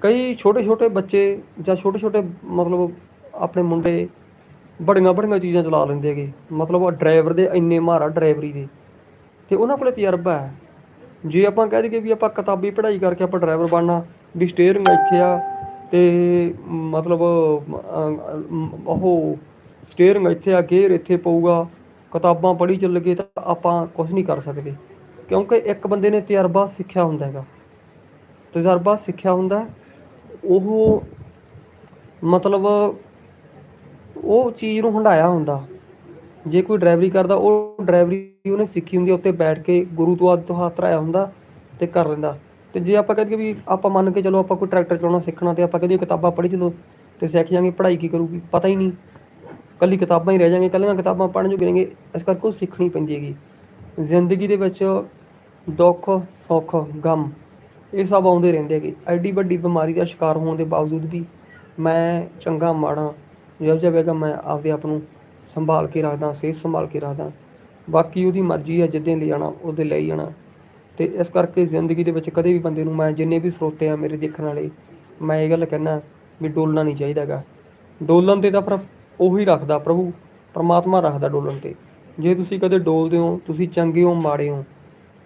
S1: ਕਈ ਛੋਟੇ ਛੋਟੇ ਬੱਚੇ ਜਾਂ ਛੋਟੇ ਛੋਟੇ ਮਤਲਬ ਆਪਣੇ ਮੁੰਡੇ ਬੜੀਆਂ ਬੜੀਆਂ ਚੀਜ਼ਾਂ ਚਲਾ ਲੈਂਦੇ ਹੈਗੇ। ਮਤਲਬ ਉਹ ਡਰਾਈਵਰ ਦੇ ਇੰਨੇ ਮਾਰਾ ਡਰਾਈਵਰੀ ਦੇ। ਤੇ ਉਹਨਾਂ ਕੋਲੇ ਤਜਰਬਾ ਹੈ। ਜੇ ਆਪਾਂ ਕਹਿ ਦਈਏ ਵੀ ਆਪਾਂ ਕਿਤਾਬੀ ਪੜ੍ਹਾਈ ਕਰਕੇ ਆਪਾਂ ਡਰਾਈਵਰ ਬਣਨਾ, ਵੀ ਸਟੀਅਰਿੰਗ ਇੱਥੇ ਆ, ਤੇ ਮਤਲਬ ਉਹ ਸਟੀਅਰਿੰਗ ਇੱਥੇ ਆ ਗੇਅਰ ਇੱਥੇ ਪਊਗਾ, ਕਿਤਾਬਾਂ ਪੜ੍ਹੀ ਚੱਲ ਗਏ ਤਾਂ ਆਪਾਂ ਕੁਝ ਨਹੀਂ ਕਰ ਸਕਦੇ। ਕਿਉਂਕਿ ਇੱਕ ਬੰਦੇ ਨੇ ਤਜਰਬਾ ਸਿੱਖਿਆ ਹੁੰਦਾ ਹੈਗਾ। ਤਜਰਬਾ ਸਿੱਖਿਆ ਹੁੰਦਾ, ਉਹ ਮਤਲਬ, ਉਹ ਚੀਜ਼ ਨੂੰ ਹੰਡਾਇਆ ਹੁੰਦਾ। ਜੇ ਕੋਈ ਡਰਾਈਵਰੀ ਕਰਦਾ ਉਹ ਡਰਾਈਵਰੀ ਉਹਨੇ ਸਿੱਖੀ ਹੁੰਦੀ ਆ, ਉੱਤੇ ਬੈਠ ਕੇ ਗੁਰੂ ਤੋਂ ਆਦਿ ਤੋਂ ਹੱਥ ਧਰਾਇਆ ਹੁੰਦਾ ਤੇ ਕਰ ਲੈਂਦਾ। ਤੇ ਜੇ ਆਪਾਂ ਕਹਿੰਦੇ ਵੀ ਆਪਾਂ ਮੰਨ ਕੇ ਚਲੋ ਆਪਾਂ ਕੋਈ ਟਰੈਕਟਰ ਚਲਾਉਣਾ ਸਿੱਖਣਾ ਤੇ ਆਪਾਂ ਕਹੀਏ ਕਿਤਾਬਾਂ ਪੜ੍ਹੀ ਚਲੋ ਤੇ ਸਿੱਖ ਜਾਾਂਗੇ ਪੜ੍ਹਾਈ ਕੀ ਕਰੂਗੀ? ਪਤਾ ਹੀ ਨਹੀਂ। ਕੱਲੀ ਕਿਤਾਬਾਂ ਹੀ ਰਹਿ ਜਾਾਂਗੇ ਕੱਲੀਆਂ ਕਿਤਾਬਾਂ ਪੜ੍ਹਨ ਜੋ ਰਹਿਣਗੇ ਇਸ ਕਰਕੇ ਉਹ ਸਿੱਖਣੀ ਪੈਂਦੀ ਹੈਗੀ ਜ਼ਿੰਦਗੀ ਦੇ ਵਿੱਚ ਦੁੱਖ ਸੁੱਖ ਗਮ ਇਹ ਸਭ ਆਉਂਦੇ ਰਹਿੰਦੇ ਹੈਗੇ। ਐਡੀ ਵੱਡੀ ਬਿਮਾਰੀ ਦਾ ਸ਼ਿਕਾਰ ਹੋਣ ਦੇ ਬਾਵਜੂਦ ਵੀ ਮੈਂ ਚੰਗਾ ਮਾੜਾ ਜਬ ਜਿਹਾ ਹੈਗਾ ਮੈਂ ਆਪਦੇ ਆਪ ਨੂੰ ਸੰਭਾਲ ਕੇ ਰੱਖਦਾ, ਸਿਹਤ ਸੰਭਾਲ ਕੇ ਰੱਖਦਾ। ਬਾਕੀ ਉਹਦੀ ਮਰਜ਼ੀ ਹੈ, ਜਿੱਦਾਂ ਲੈ ਜਾਣਾ, ਉਹਦੇ ਲੈ ਜਾਣਾ। ਤੇ ਇਸ ਕਰਕੇ ਜ਼ਿੰਦਗੀ ਦੇ ਵਿੱਚ ਕਦੇ ਵੀ ਬੰਦੇ ਨੂੰ ਮੈਂ ਜਿੰਨੇ ਵੀ ਸਰੋਤੇ ਆ ਮੇਰੇ ਦੇਖਣ ਵਾਲੇ, ਮੈਂ ਇਹ ਗੱਲ ਕਹਿਣਾ ਵੀ ਡੋਲਣਾ ਨਹੀਂ ਚਾਹੀਦਾਗਾ ਡੋਲਣ ਤੇ ਤਾਂ ਪਰ ਉਹੀ ਰੱਖਦਾ, ਪ੍ਰਭੂ, ਪਰਮਾਤਮਾ ਰੱਖਦਾ ਡੋਲਣ ਤੇ। ਜੇ ਤੁਸੀਂ ਕਦੇ ਡੋਲਦੇ ਹੋ, ਤੁਸੀਂ ਚੰਗੇ ਹੋ, ਮਾੜੇ ਹੋ,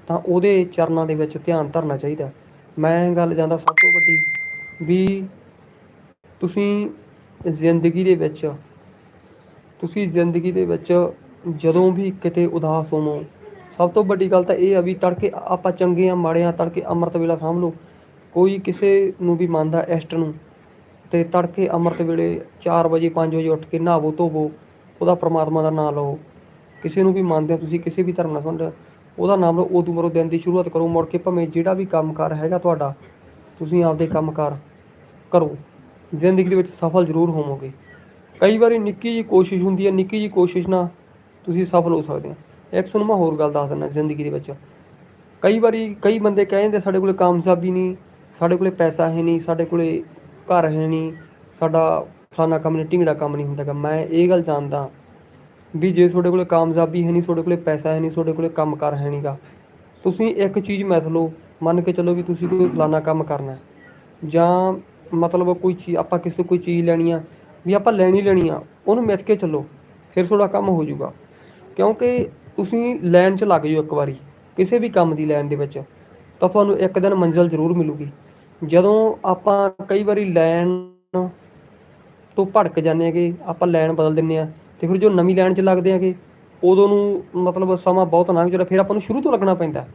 S1: ਤਾਂ ਉਹਦੇ ਚਰਨਾਂ ਦੇ ਵਿੱਚ ਧਿਆਨ ਧਰਨਾ ਚਾਹੀਦਾ। ਮੈਂ ਗੱਲ ਜਾਂਦਾ ਸਭ ਤੋਂ ਵੱਡੀ ਵੀ ਤੁਸੀਂ ਜ਼ਿੰਦਗੀ ਦੇ ਵਿੱਚ ਤੁਸੀਂ ਜ਼ਿੰਦਗੀ ਦੇ ਵਿੱਚ ਜਦੋਂ ਵੀ ਕਿਤੇ ਉਦਾਸ ਹੋਵੋ, ਸਭ ਤੋਂ ਵੱਡੀ ਗੱਲ ਤਾਂ ਇਹ ਆ ਵੀ ਤੜਕੇ ਆਪਾਂ ਚੰਗੇ ਆ, ਮਾੜੇ ਆ, ਤੜਕੇ ਅੰਮ੍ਰਿਤ ਵੇਲਾ ਸਾਂਭ ਲਓ। ਕੋਈ ਕਿਸੇ ਨੂੰ ਵੀ ਮੰਨਦਾ ਐਸਟ ਨੂੰ, ਤੇ ਤੜਕੇ ਅੰਮ੍ਰਿਤ ਵੇਲੇ 4 ਵਜੇ 5 ਵਜੇ ਉੱਠ ਕੇ ਨਹਾਵੋ, ਧੋਵੋ, ਉਹਦਾ ਪ੍ਰਮਾਤਮਾ ਦਾ ਨਾਮ ਲਓ। ਕਿਸੇ ਨੂੰ ਵੀ ਮੰਨਦੇ ਹੋ ਤੁਸੀਂ, ਕਿਸੇ ਵੀ ਧਰਮ ਨਾਲ ਸੰਬੰਧ ਉਹਦਾ ਨਾਮ ਲਓ, ਉਦੋਂ ਮਰੋ ਦਿਨ ਦੀ ਸ਼ੁਰੂਆਤ ਕਰੋ, ਮੁੜ ਕੇ ਭਾਵੇਂ ਜਿਹੜਾ ਵੀ ਕੰਮਕਾਰ ਹੈਗਾ ਤੁਹਾਡਾ, ਤੁਸੀਂ ਆਪਦੇ ਕੰਮਕਾਰ ਕਰੋ। ਜ਼ਿੰਦਗੀ ਦੇ ਵਿੱਚ ਸਫਲ ਜ਼ਰੂਰ ਹੋਵੋਗੇ। ਕਈ ਵਾਰੀ ਨਿੱਕੀ ਜੀ ਕੋਸ਼ਿਸ਼ ਹੁੰਦੀ ਹੈ, ਨਿੱਕੀ ਜੀ ਕੋਸ਼ਿਸ਼ ਨਾਲ ਤੁਸੀਂ ਸਫਲ ਹੋ ਸਕਦੇ ਹੋ। ਇੱਕ ਤੁਹਾਨੂੰ ਮੈਂ ਹੋਰ ਗੱਲ ਦੱਸ ਦਿੰਦਾ ਜ਼ਿੰਦਗੀ ਦੇ ਵਿੱਚ। ਕਈ ਵਾਰੀ ਕਈ ਬੰਦੇ ਕਹਿੰਦੇ ਸਾਡੇ ਕੋਲੇ ਕਾਮਯਾਬੀ ਨਹੀਂ, ਸਾਡੇ ਕੋਲੇ ਪੈਸਾ ਹੈ ਨਹੀਂ, ਸਾਡੇ ਕੋਲੇ ਘਰ ਹੈ ਨਹੀਂ, ਸਾਡਾ ਫਲਾਣਾ ਕੰਮ ਨਹੀਂ, ਢਿੰਗੜਾ ਕੰਮ ਨਹੀਂ ਹੁੰਦਾ ਗਾ। ਮੈਂ ਇਹ ਗੱਲ ਜਾਣਦਾ ਵੀ ਜੇ ਤੁਹਾਡੇ ਕੋਲੇ ਕਾਮਯਾਬੀ ਹੈ ਨਹੀਂ, ਤੁਹਾਡੇ ਕੋਲੇ ਪੈਸਾ ਹੈ ਨਹੀਂ, ਤੁਹਾਡੇ ਕੋਲੇ ਕੰਮਕਾਰ ਹੈ ਨਹੀਂਗਾ ਤੁਸੀਂ ਇੱਕ ਚੀਜ਼ ਮੈਥ ਲਓ, ਮੰਨ ਕੇ ਚੱਲੋ ਵੀ ਤੁਸੀਂ ਕੋਈ ਫਲਾਣਾ ਕੰਮ ਕਰਨਾ ਜਾਂ ਮਤਲਬ ਕੋਈ ਚੀਜ਼ ਆਪਾਂ ਕਿਸੇ ਕੋਈ ਚੀਜ਼ ਲੈਣੀ ਆ ਵੀ ਆਪਾਂ ਲੈਣੀ ਲੈਣੀ ਆ, ਉਹਨੂੰ ਮਿੱਥ ਕੇ ਚੱਲੋ, ਫਿਰ ਤੁਹਾਡਾ ਕੰਮ ਹੋ ਜਾਊਗਾ। ਕਿਉਂਕਿ ਤੁਸੀਂ ਲੈਣ 'ਚ ਲੱਗ ਜਾਓ ਇੱਕ ਵਾਰੀ, ਕਿਸੇ ਵੀ ਕੰਮ ਦੀ ਲੈਣ ਦੇ ਵਿੱਚ, ਤਾਂ ਤੁਹਾਨੂੰ ਇੱਕ ਦਿਨ ਮੰਜ਼ਿਲ ਜ਼ਰੂਰ ਮਿਲੂਗੀ। ਜਦੋਂ ਆਪਾਂ ਕਈ ਵਾਰੀ ਲੈਣ ਤੋਂ ਭੜਕ ਜਾਂਦੇ ਹੈਗੇ, ਆਪਾਂ ਲੈਣ ਬਦਲ ਦਿੰਨੇ ਆ, ਤੇ ਫਿਰ ਜੋ ਨਵੀਂ ਲੈਣ 'ਚ ਲੱਗਦੇ ਹੈਗੇ, ਉਦੋਂ ਨੂੰ ਮਤਲਬ ਸਮਾਂ ਬਹੁਤ ਲੰਘ ਜਾਂਦਾ, ਫਿਰ ਆਪਾਂ ਨੂੰ ਸ਼ੁਰੂ ਤੋਂ ਲੱਗਣਾ ਪੈਂਦਾ।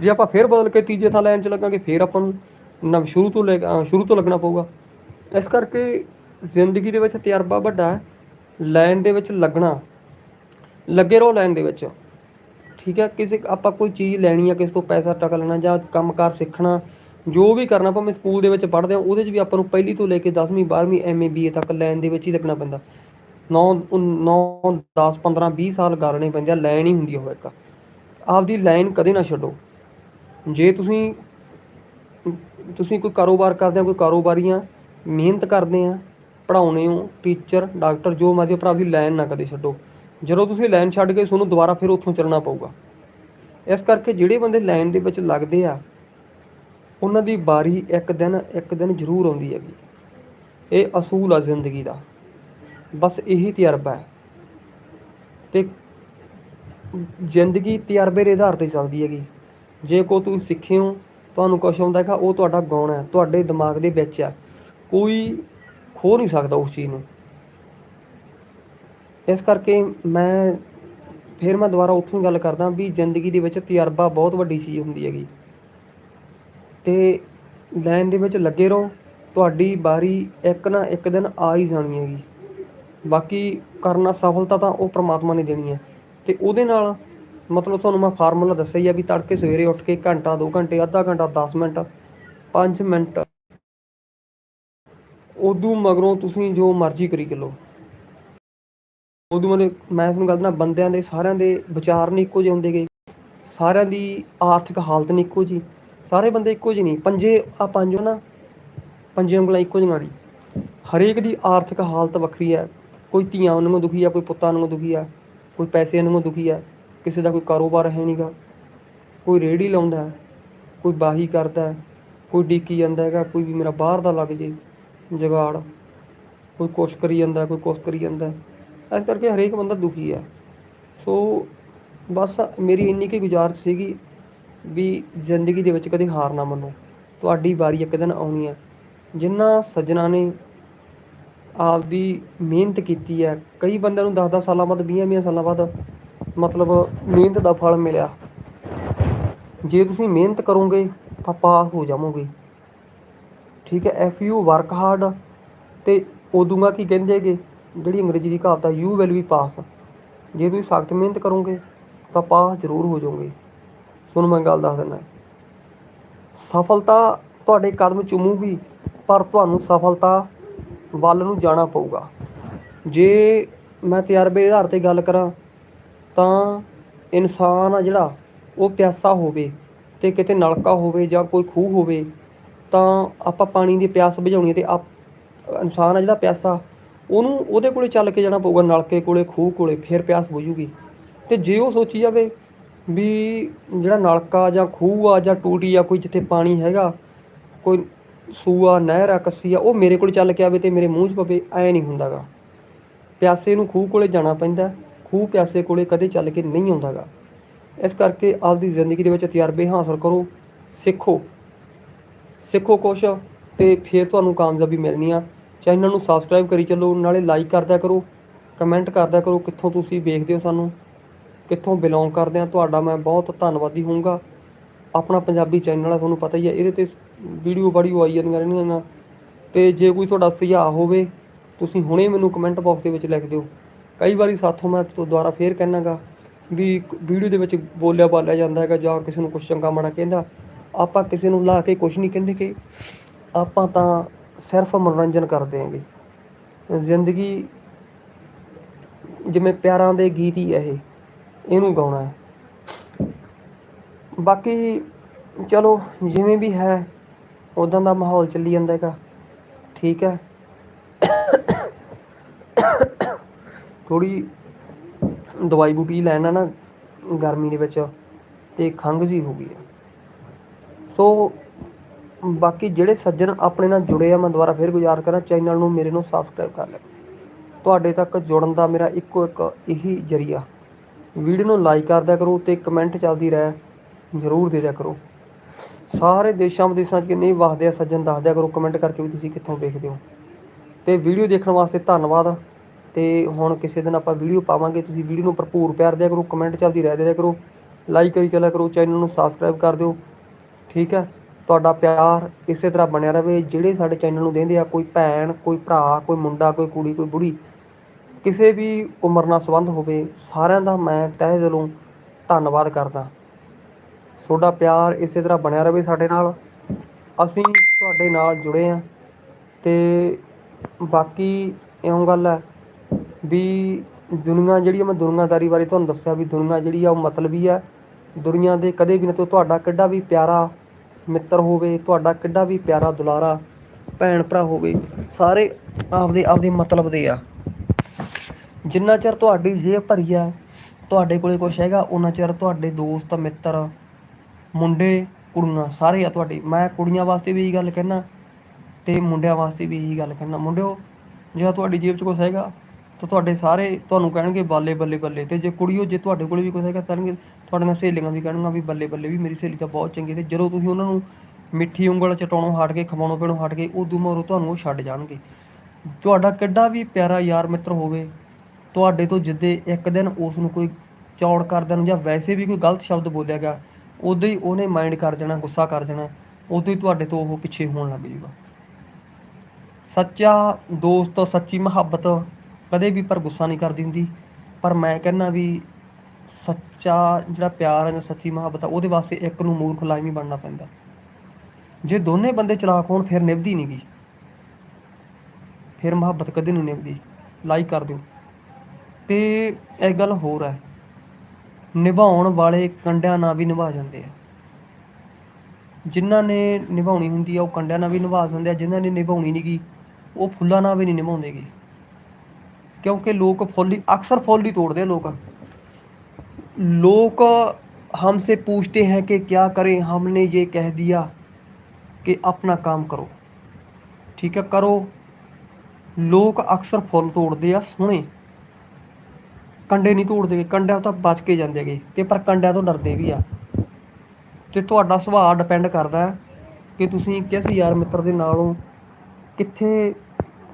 S1: ਜੇ ਆਪਾਂ ਫਿਰ ਬਦਲ ਕੇ ਤੀਜੇ ਥਾਂ ਲੈਣ 'ਚ ਲੱਗਾਂਗੇ, ਫਿਰ ਆਪਾਂ ਨੂੰ ਨਵ ਸ਼ੁਰੂ ਤੋਂ ਲੈ ਸ਼ੁਰੂ ਤੋਂ ਲੱਗਣਾ ਪਊਗਾ। ਇਸ ਕਰਕੇ ਜ਼ਿੰਦਗੀ ਦੇ ਵਿੱਚ ਤਜਰਬਾ ਵੱਡਾ ਹੈ, ਲਾਈਨ ਦੇ ਵਿੱਚ ਲੱਗਣਾ, ਲੱਗੇ ਰਹੋ ਲਾਈਨ ਦੇ ਵਿੱਚ, ਠੀਕ ਹੈ, ਕਿਸੇ ਆਪਾਂ ਕੋਈ ਚੀਜ਼ ਲੈਣੀ ਆ, ਕਿਸੇ ਤੋਂ ਪੈਸਾ ਟਕਾ ਲੈਣਾ ਜਾਂ ਕੰਮਕਾਰ ਸਿੱਖਣਾ, ਜੋ ਵੀ ਕਰਨਾ, ਭਾਵੇਂ ਸਕੂਲ ਦੇ ਵਿੱਚ ਪੜ੍ਹਦੇ ਆ, ਉਹਦੇ 'ਚ ਵੀ ਆਪਾਂ ਨੂੰ ਪਹਿਲੀ ਤੋਂ ਲੈ ਕੇ 10ਵੀਂ 12ਵੀਂ ਐਮਏ, ਬੀਏ ਤੱਕ ਲਾਈਨ ਦੇ ਵਿੱਚ ਹੀ ਲੱਗਣਾ ਪੈਂਦਾ। 9 9 10 15 20 ਸਾਲ ਗਾਲਣੇ ਪੈਂਦੇ ਆ, ਲਾਈਨ ਹੀ ਹੁੰਦੀ ਉਹ ਇੱਕ। ਆਪਦੀ ਲਾਈਨ ਕਦੇ ਨਾ ਛੱਡੋ। ਜੇ ਤੁਸੀਂ ਤੁਸੀਂ ਕੋਈ ਕਾਰੋਬਾਰ ਕਰਦੇ ਆ, ਕੋਈ ਕਾਰੋਬਾਰੀ ਆ ਮਿਹਨਤ ਕਰਦੇ ਆ ਪੜਾਉਣੇ ਹੋ ਟੀਚਰ ਡਾਕਟਰ ਜੋ ਮਰਜ਼ੀ ਪਰ ਆਪਦੀ ਲਾਈਨ ਨਾ ਕਦੇ ਛੱਡੋ। ਜਦੋਂ ਤੁਸੀਂ ਲਾਈਨ ਛੱਡ ਕੇ ਤੁਹਾਨੂੰ ਦੁਬਾਰਾ ਫਿਰ ਉੱਥੋਂ ਚੱਲਣਾ ਪਊਗਾ। ਇਸ ਕਰਕੇ ਜਿਹੜੇ ਬੰਦੇ ਲਾਈਨ ਦੇ ਵਿੱਚ ਲੱਗਦੇ ਆ, ਉਹਨਾਂ ਦੀ ਵਾਰੀ ਇੱਕ ਦਿਨ ਇੱਕ ਦਿਨ ਜ਼ਰੂਰ ਆਉਂਦੀ ਹੈਗੀ। ਇਹ ਅਸੂਲ ਆ ਜ਼ਿੰਦਗੀ ਦਾ। ਬਸ ਇਹੀ ਤਜਰਬਾ ਹੈ। ਤੇ ਜ਼ਿੰਦਗੀ ਤਜਰਬੇ ਦੇ ਆਧਾਰ ਤੇ ਚੱਲਦੀ ਹੈਗੀ। ਜੇ ਕੋ ਤੁਸੀਂ ਸਿੱਖੇ ਹੋ, ਤੁਹਾਨੂੰ ਕੁਝ ਆਉਂਦਾ ਹੈਗਾ, ਉਹ ਤੁਹਾਡਾ ਗੁਣ ਹੈ, ਤੁਹਾਡੇ ਦਿਮਾਗ ਦੇ ਵਿੱਚ ਹੈ। ਕੋਈ ਖੋ ਨਹੀਂ ਸਕਦਾ ਉਸ ਚੀਜ਼ ਨੂੰ। ਇਸ ਕਰਕੇ ਮੈਂ ਫਿਰ ਮੈਂ ਦੁਬਾਰਾ ਉੱਥੋਂ ਹੀ ਗੱਲ ਕਰਦਾ ਵੀ ਜ਼ਿੰਦਗੀ ਦੇ ਵਿੱਚ ਤਜਰਬਾ ਬਹੁਤ ਵੱਡੀ ਚੀਜ਼ ਹੁੰਦੀ ਹੈਗੀ। ਤੇ ਲਾਈਨ ਦੇ ਵਿੱਚ ਲੱਗੇ ਰਹੋ, ਤੁਹਾਡੀ ਵਾਰੀ ਇੱਕ ਨਾ ਇੱਕ ਦਿਨ ਆ ਹੀ ਜਾਣੀ ਹੈਗੀ। ਬਾਕੀ ਕਰਨਾ ਸਫਲਤਾ ਤਾਂ ਉਹ ਪ੍ਰਮਾਤਮਾ ਨੇ ਦੇਣੀ ਹੈ। ਤੇ ਉਹਦੇ ਨਾਲ ਮਤਲਬ ਤੁਹਾਨੂੰ ਮੈਂ ਫਾਰਮੂਲਾ ਦੱਸਿਆ ਹੀ ਆ ਵੀ ਤੜਕੇ ਸਵੇਰੇ ਉੱਠ ਕੇ ਘੰਟਾ 2 ਘੰਟੇ, ਅੱਧਾ ਘੰਟਾ 10 ਮਿੰਟ 5 ਮਿੰਟ ਉਦੋਂ ਮਗਰੋਂ ਤੁਸੀਂ ਜੋ ਮਰਜ਼ੀ ਕਰੀ ਚੱਲੋ। ਉਦੋਂ ਮਨੇ ਮੈਂ ਤੁਹਾਨੂੰ ਗੱਲ ਦੱਸਣਾ ਬੰਦਿਆਂ ਦੇ, ਸਾਰਿਆਂ ਦੇ ਵਿਚਾਰ ਨਹੀਂ ਇੱਕੋ ਜਿਹੇ ਹੁੰਦੇਗੇ ਸਾਰਿਆਂ ਦੀ ਆਰਥਿਕ ਹਾਲਤ ਨਹੀਂ ਇੱਕੋ ਜਿਹੀ। ਸਾਰੇ ਬੰਦੇ ਇੱਕੋ ਜਿਹੇ ਨਹੀਂ ਪੰਜੇ ਆ ਪੰਜ ਨਾ, ਪੰਜੇ ਉਂਗਲਾਂ ਇੱਕੋ ਜਿਹੀਆਂ ਨਹੀਂ ਹਰੇਕ ਦੀ ਆਰਥਿਕ ਹਾਲਤ ਵੱਖਰੀ ਹੈ। ਕੋਈ ਧੀਆਂ ਨੂੰ ਦੁਖੀ ਆ ਕੋਈ ਪੁੱਤਾਂ ਨੂੰ ਦੁਖੀ ਆ ਕੋਈ ਪੈਸੇ ਨੂੰ ਦੁਖੀ ਆ ਕਿਸੇ ਦਾ ਕੋਈ ਕਾਰੋਬਾਰ ਹੈ ਨਹੀਂਗਾ ਕੋਈ ਰੇਹੜੀ ਲਾਉਂਦਾ ਕੋਈ ਬਾਹੀ ਕਰਦਾ ਕੋਈ ਡੀਕੀ ਜਾਂਦਾ ਹੈਗਾ, ਕੋਈ ਵੀ ਮੇਰਾ ਬਾਹਰ ਦਾ ਲੱਗ ਜੇ। ਜਗਾੜ। ਕੋਈ ਕੁਛ ਕਰੀ ਜਾਂਦਾ, ਕੋਈ ਕੁਛ ਕਰੀ ਜਾਂਦਾ। ਇਸ ਕਰਕੇ ਹਰੇਕ ਬੰਦਾ ਦੁਖੀ ਹੈ ਸੋ ਬਸ ਮੇਰੀ ਇੰਨੀ ਕੀ ਗੁਜ਼ਾਰਿਸ਼ ਸੀਗੀ ਵੀ ਜ਼ਿੰਦਗੀ ਦੇ ਵਿੱਚ ਕਦੇ ਹਾਰ ਨਾ ਮੰਨੋ। ਤੁਹਾਡੀ ਵਾਰੀ ਇੱਕ ਦਿਨ ਆਉਣੀ ਹੈ ਜਿਨ੍ਹਾਂ ਸੱਜਣਾ ਨੇ ਆਪਦੀ ਮਿਹਨਤ ਕੀਤੀ ਹੈ ਕਈ ਬੰਦਿਆਂ ਨੂੰ 10-10 ਸਾਲਾਂ ਬਾਅਦ 20-20 ਸਾਲਾਂ ਬਾਅਦ ਮਤਲਬ ਮਿਹਨਤ ਦਾ ਫਲ ਮਿਲਿਆ। ਜੇ ਤੁਸੀਂ ਮਿਹਨਤ ਕਰੋਗੇ ਤਾਂ ਪਾਸ ਹੋ ਜਾਵੋਗੇ। ਠੀਕ ਹੈ ਐਫ ਯੂ ਵਰਕ ਹਾਰਡ ਤੇ ਉਦੋਂਗਾ ਕੀ ਕਹਿੰਦੇ ਹੈਗੇ, ਜਿਹੜੀ ਅੰਗਰੇਜ਼ੀ ਦੀ ਕਹਾਵਤ ਆ ਯੂ ਵਿਲ ਵੀ ਪਾਸ ਜੇ ਤੁਸੀਂ ਸਖਤ ਮਿਹਨਤ ਕਰੋਗੇ, ਤਾਂ ਪਾਸ ਜ਼ਰੂਰ ਹੋ ਜਾਓਗੇ। ਤੁਹਾਨੂੰ ਮੈਂ ਗੱਲ ਦੱਸ ਦਿੰਦਾ। ਸਫਲਤਾ ਤੁਹਾਡੇ ਕਦਮ ਚੁੰਮੂਗੀ, ਪਰ ਤੁਹਾਨੂੰ ਸਫਲਤਾ ਵੱਲ ਨੂੰ ਜਾਣਾ ਪਊਗਾ। ਜੇ ਮੈਂ ਤਜਰਬੇ ਦੇ ਆਧਾਰ ਤੇ ਗੱਲ ਕਰਾਂ, ਤਾਂ ਇਨਸਾਨ ਆ ਜਿਹੜਾ, ਉਹ ਪਿਆਸਾ ਹੋਵੇ ਤੇ ਕਿਤੇ ਨਲਕਾ ਹੋਵੇ ਜਾਂ ਕੋਈ ਖੂਹ ਹੋਵੇ ਤਾਂ ਆਪਾਂ ਪਾਣੀ ਦੀ ਪਿਆਸ ਬੁਝਾਉਣੀ ਹੈ ਤੇ ਆਪ ਇਨਸਾਨ ਆ ਜਿਹੜਾ ਪਿਆਸਾ, ਉਹਨੂੰ ਉਹਦੇ ਕੋਲੇ ਚੱਲ ਕੇ ਜਾਣਾ ਪਊਗਾ, ਨਲਕੇ ਕੋਲੇ, ਖੂਹ ਕੋਲੇ, ਫਿਰ ਪਿਆਸ ਬੁਝੂਗੀ। ਤੇ ਜੇ ਉਹ ਸੋਚੀ ਜਾਵੇ ਵੀ ਜਿਹੜਾ ਨਲਕਾ ਜਾਂ ਖੂਹ ਆ ਜਾਂ ਟੂਟੀ ਆ, ਕੋਈ ਜਿੱਥੇ ਪਾਣੀ ਹੈਗਾ, ਕੋਈ ਸੂਆ, ਨਹਿਰ ਆ, ਕੱਸੀ ਆ, ਉਹ ਮੇਰੇ ਕੋਲ ਚੱਲ ਕੇ ਆਵੇ ਤੇ ਮੇਰੇ ਮੂੰਹ 'ਚ ਪਵੇ, ਐ ਨਹੀਂ ਹੁੰਦਾਗਾ। ਪਿਆਸੇ ਨੂੰ ਖੂਹ ਕੋਲੇ ਜਾਣਾ ਪੈਂਦਾ, ਖੂਹ ਪਿਆਸੇ ਕੋਲੇ ਕਦੇ ਚੱਲ ਕੇ ਨਹੀਂ ਆਉਂਦਾਗਾ। ਇਸ ਕਰਕੇ ਆਪਦੀ ਜ਼ਿੰਦਗੀ ਦੇ ਵਿੱਚ ਤਜਰਬੇ ਹਾਸਲ ਕਰੋ, ਸਿੱਖੋ। ਸਿੱਖੋ ਕੁਛ ਤੇ ਫਿਰ ਤੁਹਾਨੂੰ ਕਾਮਯਾਬੀ ਮਿਲਣੀ ਆ। ਚੈਨਲ ਨੂੰ ਸਬਸਕ੍ਰਾਈਬ ਕਰੀ ਚੱਲੋ, ਨਾਲੇ ਲਾਈਕ ਕਰਦਿਆ ਕਰੋ ਕਮੈਂਟ ਕਰਦਿਆ ਕਰੋ ਕਿੱਥੋਂ ਤੁਸੀਂ ਵੇਖਦੇ ਹੋ ਸਾਨੂੰ, ਕਿੱਥੋਂ ਬਿਲੋਂਗ ਕਰਦੇ ਆ। ਤੁਹਾਡਾ ਮੈਂ ਬਹੁਤ ਧੰਨਵਾਦੀ ਹੋਊਂਗਾ। ਆਪਣਾ ਪੰਜਾਬੀ ਚੈਨਲ ਆ, ਤੁਹਾਨੂੰ ਪਤਾ ਹੀ ਹੈ ਇਹਦੇ ਤੇ ਵੀਡੀਓ ਬੜੀ ਆਈ ਜਾਂਦੀਆਂ ਰਹਿੰਦੀਆਂ ਤੇ ਜੇ ਕੋਈ ਤੁਹਾਡਾ ਸੁਝਾਅ ਹੋਵੇ, ਤੁਸੀਂ ਹੁਣੇ ਮੈਨੂੰ ਕਮੈਂਟ ਬਾਕਸ ਦੇ ਵਿੱਚ ਲਿਖ ਦਿਓ। ਕਈ ਵਾਰੀ ਸਾਥੋਂ ਮੈਂ ਦੁਬਾਰਾ ਫੇਰ ਕਹਿਣਾਗਾ ਵੀ ਵੀਡੀਓ ਦੇ ਵਿੱਚ ਬੋਲਿਆ ਬਾਲਿਆ ਜਾਂਦਾ ਹੈਗਾ ਜਾਂ ਕਿਸੇ ਨੂੰ ਕੁਛ ਚੰਗਾ ਮਾੜਾ ਕਹਿੰਦਾ ਆਪਾਂ ਕਿਸੇ ਨੂੰ ਲਾ ਕੇ ਕੁਛ ਨਹੀਂ ਕਹਿੰਦੇ ਕਿ ਆਪਾਂ ਤਾਂ ਸਿਰਫ ਮਨੋਰੰਜਨ ਕਰਦੇ ਆਂਗੇ ਜ਼ਿੰਦਗੀ ਜਿਵੇਂ ਪਿਆਰਾਂ ਦੇ ਗੀਤ ਹੀ ਇਹ, ਇਹਨੂੰ ਗਾਉਣਾ ਹੈ। ਬਾਕੀ ਚਲੋ, ਜਿਵੇਂ ਵੀ ਹੈ ਉਦਾਂ ਦਾ ਮਾਹੌਲ ਚੱਲੀ ਜਾਂਦਾ ਹੈਗਾ। ਠੀਕ ਹੈ। ਥੋੜੀ ਦਵਾਈ ਬੂਟੀ ਲੈਣਾ ਨਾ, ਗਰਮੀ ਦੇ ਵਿੱਚ, ਤੇ ਖੰਘ ਜੀ ਹੋ ਗਈ ਹੈ ਸੋ ਬਾਕੀ ਜਿਹੜੇ ਸੱਜਣ ਆਪਣੇ ਨਾਲ ਜੁੜੇ ਆ, ਮੈਂ ਦੁਬਾਰਾ ਫਿਰ ਗੁਜ਼ਾਰ ਕਰਾਂ, ਚੈਨਲ ਨੂੰ ਮੇਰੇ ਨੂੰ ਸਬਸਕ੍ਰਾਈਬ ਕਰ ਲੈ। ਤੁਹਾਡੇ ਤੱਕ ਜੁੜਨ ਦਾ ਮੇਰਾ ਇੱਕੋ ਇੱਕ ਇਹੀ ਜਰੀਆ। ਵੀਡੀਓ ਨੂੰ ਲਾਈਕ ਕਰਦਿਆ ਕਰੋ ਤੇ ਕਮੈਂਟ ਚੱਲਦੀ ਰਹਿ, ਜ਼ਰੂਰ ਦੇ ਦਿਆ ਕਰੋ। ਸਾਰੇ ਦੇਸ਼ਾਂ ਵਿਦੇਸ਼ਾਂ 'ਚ ਕਿੰਨੇ ਵਸਦੇ ਆ ਸੱਜਣ, ਦੱਸ ਦਿਆ ਕਰੋ ਕਮੈਂਟ ਕਰਕੇ ਵੀ ਤੁਸੀਂ ਕਿੱਥੋਂ ਵੇਖਦੇ ਹੋ। ਤੇ ਵੀਡੀਓ ਦੇਖਣ ਵਾਸਤੇ ਧੰਨਵਾਦ। ਤੇ ਹੁਣ ਕਿਸੇ ਦਿਨ ਆਪਾਂ ਵੀਡੀਓ ਪਾਵਾਂਗੇ, ਤੁਸੀਂ ਵੀਡੀਓ ਨੂੰ ਭਰਪੂਰ ਪਿਆਰ ਦਿਆ ਕਰੋ ਕਮੈਂਟ ਚੱਲਦੀ ਰਹਿ ਦਿਆ ਕਰੋ। ਲਾਈਕ ਕਰੀ ਚੱਲਿਆ ਕਰੋ, ਚੈਨਲ ਨੂੰ ਸਬਸਕ੍ਰਾਈਬ ਕਰ ਦਿਓ। ਠੀਕ ਹੈ? ਤੁਹਾਡਾ ਪਿਆਰ ਇਸੇ ਤਰ੍ਹਾਂ ਬਣਿਆ ਰਵੇ ਜਿਹੜੇ ਸਾਡੇ ਚੈਨਲ ਨੂੰ ਦੇਖਦੇ ਆ, ਕੋਈ ਭੈਣ, ਕੋਈ ਭਰਾ, ਕੋਈ ਮੁੰਡਾ, ਕੋਈ ਕੁੜੀ, ਕੋਈ ਬੁੜੀ, ਕਿਸੇ ਵੀ ਉਮਰ ਨਾਲ ਸੰਬੰਧ ਹੋਵੇ, ਸਾਰਿਆਂ ਦਾ ਮੈਂ ਤਹਿ ਦਿਲੋਂ ਧੰਨਵਾਦ ਕਰਦਾ। ਤੁਹਾਡਾ ਪਿਆਰ ਇਸੇ ਤਰ੍ਹਾਂ ਬਣਿਆ ਰਵੇ ਸਾਡੇ ਨਾਲ। ਅਸੀਂ ਤੁਹਾਡੇ ਨਾਲ ਜੁੜੇ ਆ ਤੇ ਬਾਕੀ ਇਉਂ ਗੱਲ ਹੈ ਵੀ ਦੁਨੀਆ ਜਿਹੜੀ ਆ, ਮੈਂ ਦੁਨੀਆਦਾਰੀ ਬਾਰੇ ਤੁਹਾਨੂੰ ਦੱਸਿਆ ਵੀ ਦੁਨੀਆ ਜਿਹੜੀ ਆ, ਉਹ ਮਤਲਬੀ ਆ ਦੁਨੀਆ ਦੇ ਕਦੇ ਵੀ ਨਾ ਤੇ ਤੁਹਾਡਾ ਕਿੱਡਾ ਵੀ ਪਿਆਰਾ ਮਿੱਤਰ ਹੋਵੇ, ਤੁਹਾਡਾ ਕਿੱਡਾ ਵੀ ਪਿਆਰਾ ਦੁਲਾਰਾ ਭੈਣ ਭਰਾ ਹੋਵੇ, ਸਾਰੇ ਆਪਦੇ ਆਪਦੇ ਮਤਲਬ ਦੇ ਆ। ਜਿੰਨਾ ਚਿਰ ਤੁਹਾਡੀ ਜੇਬ ਭਰੀ ਆ, ਤੁਹਾਡੇ ਕੋਲੇ ਕੁਝ ਹੈਗਾ ਉਹਨਾਂ ਚਿਰ ਤੁਹਾਡੇ ਦੋਸਤ, ਮਿੱਤਰ, ਮੁੰਡੇ, ਕੁੜੀਆਂ ਸਾਰੇ ਆ ਤੁਹਾਡੇ। ਮੈਂ ਕੁੜੀਆਂ ਵਾਸਤੇ ਵੀ ਇਹੀ ਗੱਲ ਕਹਿਣਾ ਤੇ ਮੁੰਡਿਆਂ ਵਾਸਤੇ ਵੀ ਇਹੀ ਗੱਲ ਕਹਿਣਾ ਮੁੰਡਿਓ, ਜੇ ਤੁਹਾਡੀ ਜੇਬ 'ਚ ਕੁਛ ਹੈਗਾ, ਤਾਂ ਤੁਹਾਡੇ ਸਾਰੇ ਤੁਹਾਨੂੰ ਕਹਿਣਗੇ ਬੱਲੇ ਬੱਲੇ ਬੱਲੇ ਤੇ ਜੇ ਕੁੜੀਓ ਜੇ ਤੁਹਾਡੇ ਕੋਲ ਵੀ ਕੁਛ ਹੈਗਾ ਤਾਂ ਕਹਿਣਗੇ ਤੁਹਾਡੀਆਂ ਸਹੇਲੀਆਂ ਵੀ ਕਹਿਣਗੀਆਂ ਵੀ ਬੱਲੇ ਬੱਲੇ ਵੀ ਮੇਰੀ ਸਹੇਲੀ ਤਾਂ ਬਹੁਤ ਚੰਗੀ ਤੇ ਜਦੋਂ ਤੁਸੀਂ ਉਹਨਾਂ ਨੂੰ ਮਿੱਠੀ ਉਂਗਲ ਚਟਾਉਣੋਂ ਹਟ ਕੇ, ਖਵਾਉਣੋਂ ਪੀਣੋਂ ਹਟ ਕੇ, ਉਦੋਂ ਮਗਰੋਂ ਤੁਹਾਨੂੰ ਉਹ ਛੱਡ ਜਾਣਗੇ। ਤੁਹਾਡਾ ਕਿੱਡਾ ਵੀ ਪਿਆਰਾ ਯਾਰ ਮਿੱਤਰ ਹੋਵੇ, ਤੁਹਾਡੇ ਤੋਂ ਜਿੱਦੇ ਇੱਕ ਦਿਨ ਉਸ ਨੂੰ ਕੋਈ ਚੌੜ ਕਰ ਦੇਣ ਜਾਂ ਵੈਸੇ ਵੀ ਕੋਈ ਗਲਤ ਸ਼ਬਦ ਬੋਲਿਆ ਗਿਆ, ਉਦੋਂ ਹੀ ਉਹਨੇ ਮਾਈਂਡ ਕਰ ਜਾਣਾ ਗੁੱਸਾ ਕਰ ਜਾਣਾ ਉਦੋਂ ਹੀ ਤੁਹਾਡੇ ਤੋਂ ਉਹ ਪਿੱਛੇ ਹੋਣ ਲੱਗ ਜੂਗਾ। ਸੱਚਾ ਦੋਸਤ, ਸੱਚੀ ਮੁਹੱਬਤ ਕਦੇ ਵੀ ਪਰ ਗੁੱਸਾ ਨਹੀਂ ਕਰਦੀ ਹੁੰਦੀ। ਪਰ ਮੈਂ ਕਹਿੰਦਾ ਵੀ ਸੱਚਾ ਜਿਹੜਾ ਪਿਆਰ ਹੈ ਜਾਂ ਸੱਚੀ ਮੁਹੱਬਤ ਆ, ਉਹਦੇ ਵਾਸਤੇ ਇੱਕ ਨੂੰ ਮੂਰਖ ਲਾਜ਼ਮੀ ਬਣਨਾ ਪੈਂਦਾ। ਜੇ ਦੋਨੇ ਬੰਦੇ ਚਲਾਕ ਹੋਣ, ਫਿਰ ਨਿਭਦੀ ਨਹੀਂ ਗੀ। ਫਿਰ ਮੁਹੱਬਤ ਕਦੇ ਨਹੀਂ ਨਿਭਦੀ। ਲਾਈਕ ਕਰ ਦਿਓ। ਤੇ ਇਹ ਗੱਲ ਹੋਰ ਹੈ, ਨਿਭਾਉਣ ਵਾਲੇ ਕੰਡਿਆਂ ਨਾਲ ਵੀ ਨਿਭਾ ਜਾਂਦੇ ਆ। ਜਿਨ੍ਹਾਂ ਨੇ ਨਿਭਾਉਣੀ ਹੁੰਦੀ ਆ, ਉਹ ਕੰਡਿਆਂ ਨਾਲ ਵੀ ਨਿਭਾ ਜਾਂਦੇ ਆ, ਜਿਨ੍ਹਾਂ ਨੇ ਨਿਭਾਉਣੀ ਨਹੀਂ ਗੀ, ਉਹ ਫੁੱਲਾਂ ਨਾਲ ਵੀ ਨਹੀਂ ਨਿਭਾਉਂਦੇਗੇ ਕਿਉਂਕਿ ਲੋਕ ਫੁੱਲ ਅਕਸਰ ਫੁੱਲ ਹੀ ਤੋੜਦੇ ਲੋਕ। लोग हमसे पूछते हैं कि क्या करें हमने ये कह दिया कि अपना काम करो ठीक है करो ਲੋਕ ਅਕਸਰ ਫੁੱਲ ਤੋੜਦੇ ਆ ਸੋਹਣੇ ਕੰਡੇ ਨਹੀਂ ਤੋੜਦੇ ਕੰਡਿਆਂ ਤੋਂ ਬਚ ਕੇ ਜਾਂਦੇ ਹੈਗੇ ਤੇ ਪਰ ਕੰਡਿਆਂ ਤੋਂ ਡਰਦੇ ਵੀ ਆ ਤੇ ਤੁਹਾਡਾ ਸੁਭਾਅ ਡਿਪੈਂਡ ਕਰਦਾ ਹੈ ਕਿ ਤੁਸੀਂ ਕਿਸ ਯਾਰ ਮਿੱਤਰ ਦੇ ਨਾਲੋਂ ਕਿੱਥੇ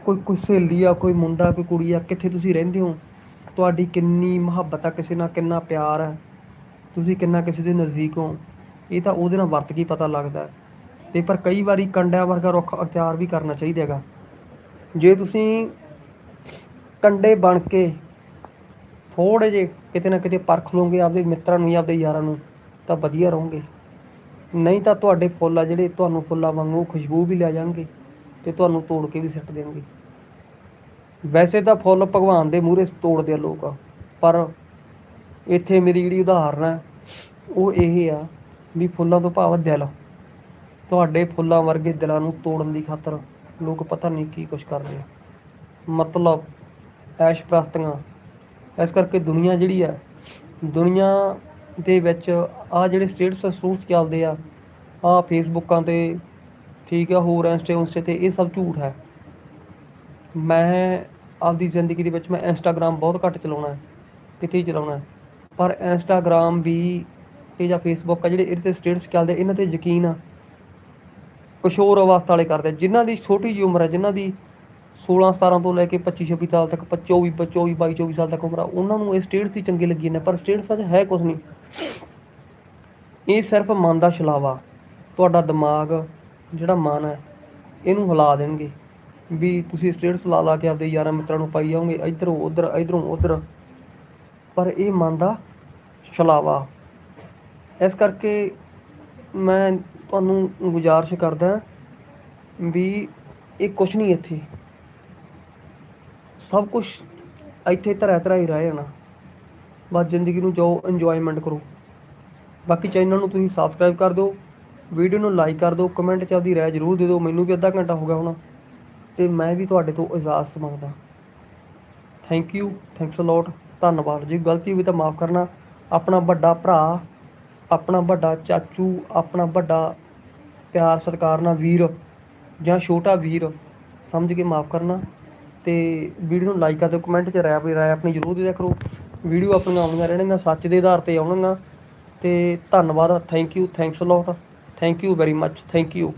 S1: ਕੋਈ ਕੋਈ ਸਹੇਲੀ ਆ ਕੋਈ ਮੁੰਡਾ ਕੋਈ ਕੁੜੀ ਆ ਕਿੱਥੇ ਤੁਸੀਂ ਰਹਿੰਦੇ ਹੋ ਤੁਹਾਡੀ ਕਿੰਨੀ ਮੁਹੱਬਤ ਆ, ਕਿਸੇ ਨਾਲ ਕਿੰਨਾ ਪਿਆਰ ਹੈ ਤੁਸੀਂ ਕਿੰਨਾ ਕਿਸੇ ਦੇ ਨਜ਼ਦੀਕ ਹੋ, ਇਹ ਤਾਂ ਉਹਦੇ ਨਾਲ ਵਰਤ ਕੇ ਪਤਾ ਲੱਗਦਾ ਹੈ। ਤੇ ਪਰ ਕਈ ਵਾਰੀ ਕੰਡਿਆਂ ਵਰਗਾ ਰੁੱਖ ਅਖਤਿਆਰ ਵੀ ਕਰਨਾ ਚਾਹੀਦਾ ਹੈਗਾ। ਜੇ ਤੁਸੀਂ ਕੰਡੇ ਬਣ ਕੇ ਥੋੜੇ ਜੇ ਕਿਤੇ ਨਾ ਕਿਤੇ ਪਰਖ ਲਓਗੇ ਆਪਦੇ ਮਿੱਤਰਾਂ ਨੂੰ ਜਾਂ ਆਪਦੇ ਯਾਰਾਂ ਨੂੰ, ਤਾਂ ਵਧੀਆ ਰਹੋਗੇ। ਨਹੀਂ ਤਾਂ ਤੁਹਾਡੇ ਫੁੱਲ ਆ ਜਿਹੜੇ ਤੁਹਾਨੂੰ ਫੁੱਲਾਂ ਵਾਂਗੂ ਖੁਸ਼ਬੂ ਵੀ ਲੈ ਜਾਣਗੇ ਤੇ ਤੁਹਾਨੂੰ ਤੋੜ ਕੇ ਵੀ ਸਿੱਟ ਦੇਣਗੇ। ਵੈਸੇ ਤਾਂ ਫੁੱਲ ਭਗਵਾਨ ਦੇ ਮੂਹਰੇ ਤੋੜਦੇ ਆ ਲੋਕ, ਪਰ ਇੱਥੇ ਮੇਰੀ ਜਿਹੜੀ ਉਦਾਹਰਨ ਹੈ, ਉਹ ਇਹ ਆ ਵੀ ਫੁੱਲਾਂ ਤੋਂ ਭਾਵ ਦਿਲ। ਤੁਹਾਡੇ ਫੁੱਲਾਂ ਵਰਗੇ ਦਿਲਾਂ ਨੂੰ ਤੋੜਨ ਦੀ ਖਾਤਰ ਲੋਕ ਪਤਾ ਨਹੀਂ ਕੀ ਕੁਛ ਕਰਦੇ ਆ। ਮਤਲਬ ਐਸ਼ ਪ੍ਰਸਤੀਆਂ ਇਸ ਕਰਕੇ ਦੁਨੀਆ ਜਿਹੜੀ ਆ, ਦੁਨੀਆ ਦੇ ਵਿੱਚ ਆ ਜਿਹੜੇ ਸਟੇਟਸ ਸਟੂਸ ਚੱਲਦੇ ਆ ਆ ਫੇਸਬੁੱਕਾਂ ਤੇ, ਠੀਕ ਆ, ਹੋਰ ਇੰਸਟੇ ਉੰਸਟੇ ਤੇ ਇਹ ਸਭ ਝੂਠ ਹੈ। ਮੈਂ ਆਪਦੀ ਜ਼ਿੰਦਗੀ ਦੇ ਵਿੱਚ ਮੈਂ ਇੰਸਟਾਗ੍ਰਾਮ ਬਹੁਤ ਘੱਟ ਚਲਾਉਣਾ ਹੈ, ਕਿਤੇ ਹੀ ਚਲਾਉਣਾ ਪਰ ਇੰਸਟਾਗ੍ਰਾਮ ਵੀ ਤੇ ਜਾਂ ਫੇਸਬੁੱਕ ਆ ਜਿਹੜੇ ਇਹਦੇ ਤੇ ਸਟੇਟਸ ਚੱਲਦੇ ਇਹਨਾਂ ਤੇ ਯਕੀਨ ਆ। ਕਿਸ਼ੋਰ ਅਵਸਥਾ ਵਾਲੇ ਕਰਦੇ ਆ। ਜਿਨ੍ਹਾਂ ਦੀ ਛੋਟੀ ਜਿਹੀ ਉਮਰ ਹੈ, ਜਿਨ੍ਹਾਂ ਦੀ 16 17 ਤੋਂ ਲੈ ਕੇ 25 26 ਸਾਲ ਤੱਕ 24 24 22 24 ਸਾਲ ਤੱਕ ਉਮਰ ਆ, ਉਹਨਾਂ ਨੂੰ ਇਹ ਸਟੇਟਸ ਹੀ ਚੰਗੇ ਲੱਗੀ ਨੇ ਪਰ ਸਟੇਟਸ 'ਚ ਹੈ ਕੁਝ ਨਹੀਂ। ਇਹ ਸਿਰਫ ਮਨ ਦਾ ਛਲਾਵਾ, ਤੁਹਾਡਾ ਦਿਮਾਗ, ਜਿਹੜਾ ਮਨ ਹੈ, ਇਹਨੂੰ ਹਿਲਾ ਦੇਣਗੇ। ਵੀ ਤੁਸੀਂ ਸਟੇਟਸ ਲਾ ਲਾ ਕੇ ਆਪਦੇ ਯਾਰਾਂ ਮਿੱਤਰਾਂ ਨੂੰ ਪਾਈ ਜਾਓਗੇ, ਇਧਰੋਂ ਉਧਰ ਇਧਰੋਂ ਉਧਰ। ਪਰ ਇਹ ਮਨ ਦਾ ਛਲਾਵਾ। ਇਸ ਕਰਕੇ ਮੈਂ ਤੁਹਾਨੂੰ ਗੁਜ਼ਾਰਿਸ਼ ਕਰਦਾ ਵੀ ਇਹ ਕੁਛ ਨਹੀਂ ਇੱਥੇ। ਸਭ ਕੁਝ ਇੱਥੇ ਤਰ੍ਹਾਂ ਤਰ੍ਹਾਂ ਹੀ ਰਹਿ ਜਾਣਾ। ਬਸ ਜ਼ਿੰਦਗੀ ਨੂੰ ਜਾਓ ਇੰਜੋਇਮੈਂਟ ਕਰੋ। ਬਾਕੀ ਚੈਨਲ ਨੂੰ ਤੁਸੀਂ ਸਬਸਕ੍ਰਾਈਬ ਕਰ ਦਿਓ ਵੀਡੀਓ ਨੂੰ ਲਾਈਕ ਕਰ ਦਿਓ ਕਮੈਂਟ 'ਚ ਆਪਦੀ ਰਾਏ ਜ਼ਰੂਰ ਦੇ ਦਿਓ। ਮੈਨੂੰ ਵੀ ਅੱਧਾ ਘੰਟਾ ਹੋ ਗਿਆ ਹੁਣ। ਤੇ ਮੈਂ ਵੀ ਤੁਹਾਡੇ ਤੋਂ ਇਜਾਜ਼ਤ ਮੰਗਦਾ। Thank you thanks a lot ਧੰਨਵਾਦ। ਜੇ ਗਲਤੀ ਹੋਈ ਤਾਂ ਮਾਫ ਕਰਨਾ। ਆਪਣਾ ਵੱਡਾ ਭਰਾ, ਆਪਣਾ ਵੱਡਾ ਚਾਚੂ, ਆਪਣਾ ਵੱਡਾ ਪਿਆਰ ਸਤਿਕਾਰ ਨਾਲ ਵੀਰ ਜਾਂ ਛੋਟਾ ਵੀਰ, ਸਮਝ ਕੇ ਮਾਫ ਕਰਨਾ ਤੇ ਵੀਡੀਓ ਨੂੰ ਲਾਈਕ ਕਰ ਦਿਓ ਕਮੈਂਟ 'ਚ ਰਾਏ ਆਪਣੀ ਰਾਏ ਆਪਣੀ ਜ਼ਰੂਰ ਦਿਆ ਕਰੋ। ਵੀਡੀਓ ਆਪਣੀਆਂ ਆਉਂਦੀਆਂ ਰਹਿਣਗੀਆਂ, ਸੱਚ ਦੇ ਆਧਾਰ ਤੇ ਆਉਣਗੀਆਂ। ਤੇ ਧੰਨਵਾਦ thank you thanks a lot thank you very much thank you